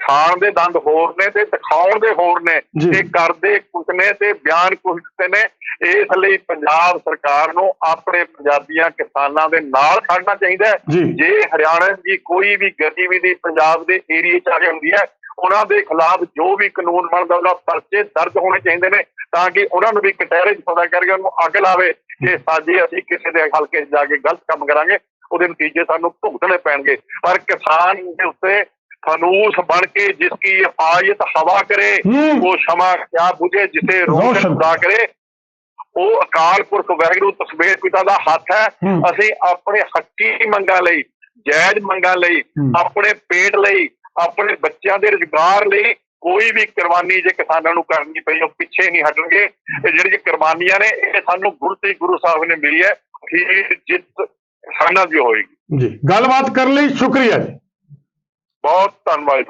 ਖਾਣ ਦੇ ਦੰਦ ਹੋਰ ਨੇ ਤੇ ਦਿਖਾਉਣ ਦੇ ਹੋਰ ਨੇ। ਤੇ ਕਰਦੇ ਕੁਝ ਨੇ ਤੇ ਬਿਆਨ ਕੁਝ ਤੇ ਨੇ ਇਸ ਲਈ ਪੰਜਾਬ ਸਰਕਾਰ ਨੂੰ ਆਪਣੇ ਪੰਜਾਬੀਆਂ ਕਿਸਾਨਾਂ ਦੇ ਨਾਲ ਖੜਨਾ ਚਾਹੀਦਾ। ਜੇ ਹਰਿਆਣਾ ਦੀ ਕੋਈ ਵੀ ਗਤੀਵਿਧੀ ਪੰਜਾਬ ਦੇ ਏਰੀਏ 'ਚ ਆ ਕੇ ਹੁੰਦੀ ਹੈ ਉਹਨਾਂ ਦੇ ਖਿਲਾਫ ਜੋ ਵੀ ਕਾਨੂੰਨ ਬਣਦਾ ਉਹਦਾ ਪਰਚੇ ਦਰਜ ਹੋਣੇ ਚਾਹੀਦੇ ਨੇ ਤਾਂ ਕਿ ਉਹਨਾਂ ਨੂੰ ਵੀ ਕਟਹਿਰੇ 'ਚ ਪਤਾ ਕਰਕੇ ਉਹਨੂੰ ਅੱਗ ਲਾਵੇ ਕਿ ਸਾਜੇ ਅਸੀਂ ਕਿਸੇ ਦੇ ਹਲਕੇ 'ਚ ਜਾ ਕੇ ਗਲਤ ਕੰਮ ਕਰਾਂਗੇ ਉਹਦੇ ਨਤੀਜੇ ਸਾਨੂੰ ਭੁਗਤਣੇ ਪੈਣਗੇ ਪਰ ਕਿਸਾਨ ਦੇ ਉੱਤੇ ਫਨੂਸ ਬਣ ਕੇ ਜਿਸ ਕੀ ਆਇਤ ਹਵਾ ਕਰੇ। ਉਹ ਸ਼ਮਾ ਕਿਆ ਬੁਝੇ ਜਿਸੇ ਰੋਸ਼ਨ। ਰੋਸ਼ਨ ਖੁਦਾ ਕਰੇ ਉਹ ਅਕਾਲ ਪੁਰਖ ਵਾਹਿਗੁਰੂ ਤਸਬੀਹ ਪਿਤਾ ਦਾ ਹੱਥ ਹੈ। ਅਸੀਂ ਆਪਣੇ ਹੱਕੀ ਮੰਗਾਂ ਲਈ ਜਾਇਜ਼ ਮੰਗਾਂ ਲਈ। ਆਪਣੇ ਪੇਟ ਲਈ ਆਪਣੇ ਬੱਚਿਆਂ ਦੇ ਰੁਜ਼ਗਾਰ ਲਈ ਕੋਈ ਵੀ ਕੁਰਬਾਨੀ ਜੇ ਕਿਸਾਨਾਂ ਨੂੰ ਕਰਨੀ ਪਈ ਉਹ ਪਿੱਛੇ ਨਹੀਂ ਹਟਣਗੇ ਇਹ ਜਿਹੜੀ ਕੁਰਬਾਨੀਆਂ ਨੇ ਇਹ ਸਾਨੂੰ ਗੁਰੂ ਤੇ ਗੁਰੂ ਸਾਹਿਬ ਨੇ ਮਿਲੀ ਹੈ ਅਖੀਰ ਜਿੱਤ ਕਿਸਾਨਾਂ ਦੀ ਹੋਏਗੀ ਜੀ ਗੱਲਬਾਤ ਕਰਨ ਲਈ ਸ਼ੁਕਰੀਆ ਜੀ ਬਹੁਤ ਧੰਨਵਾਦ।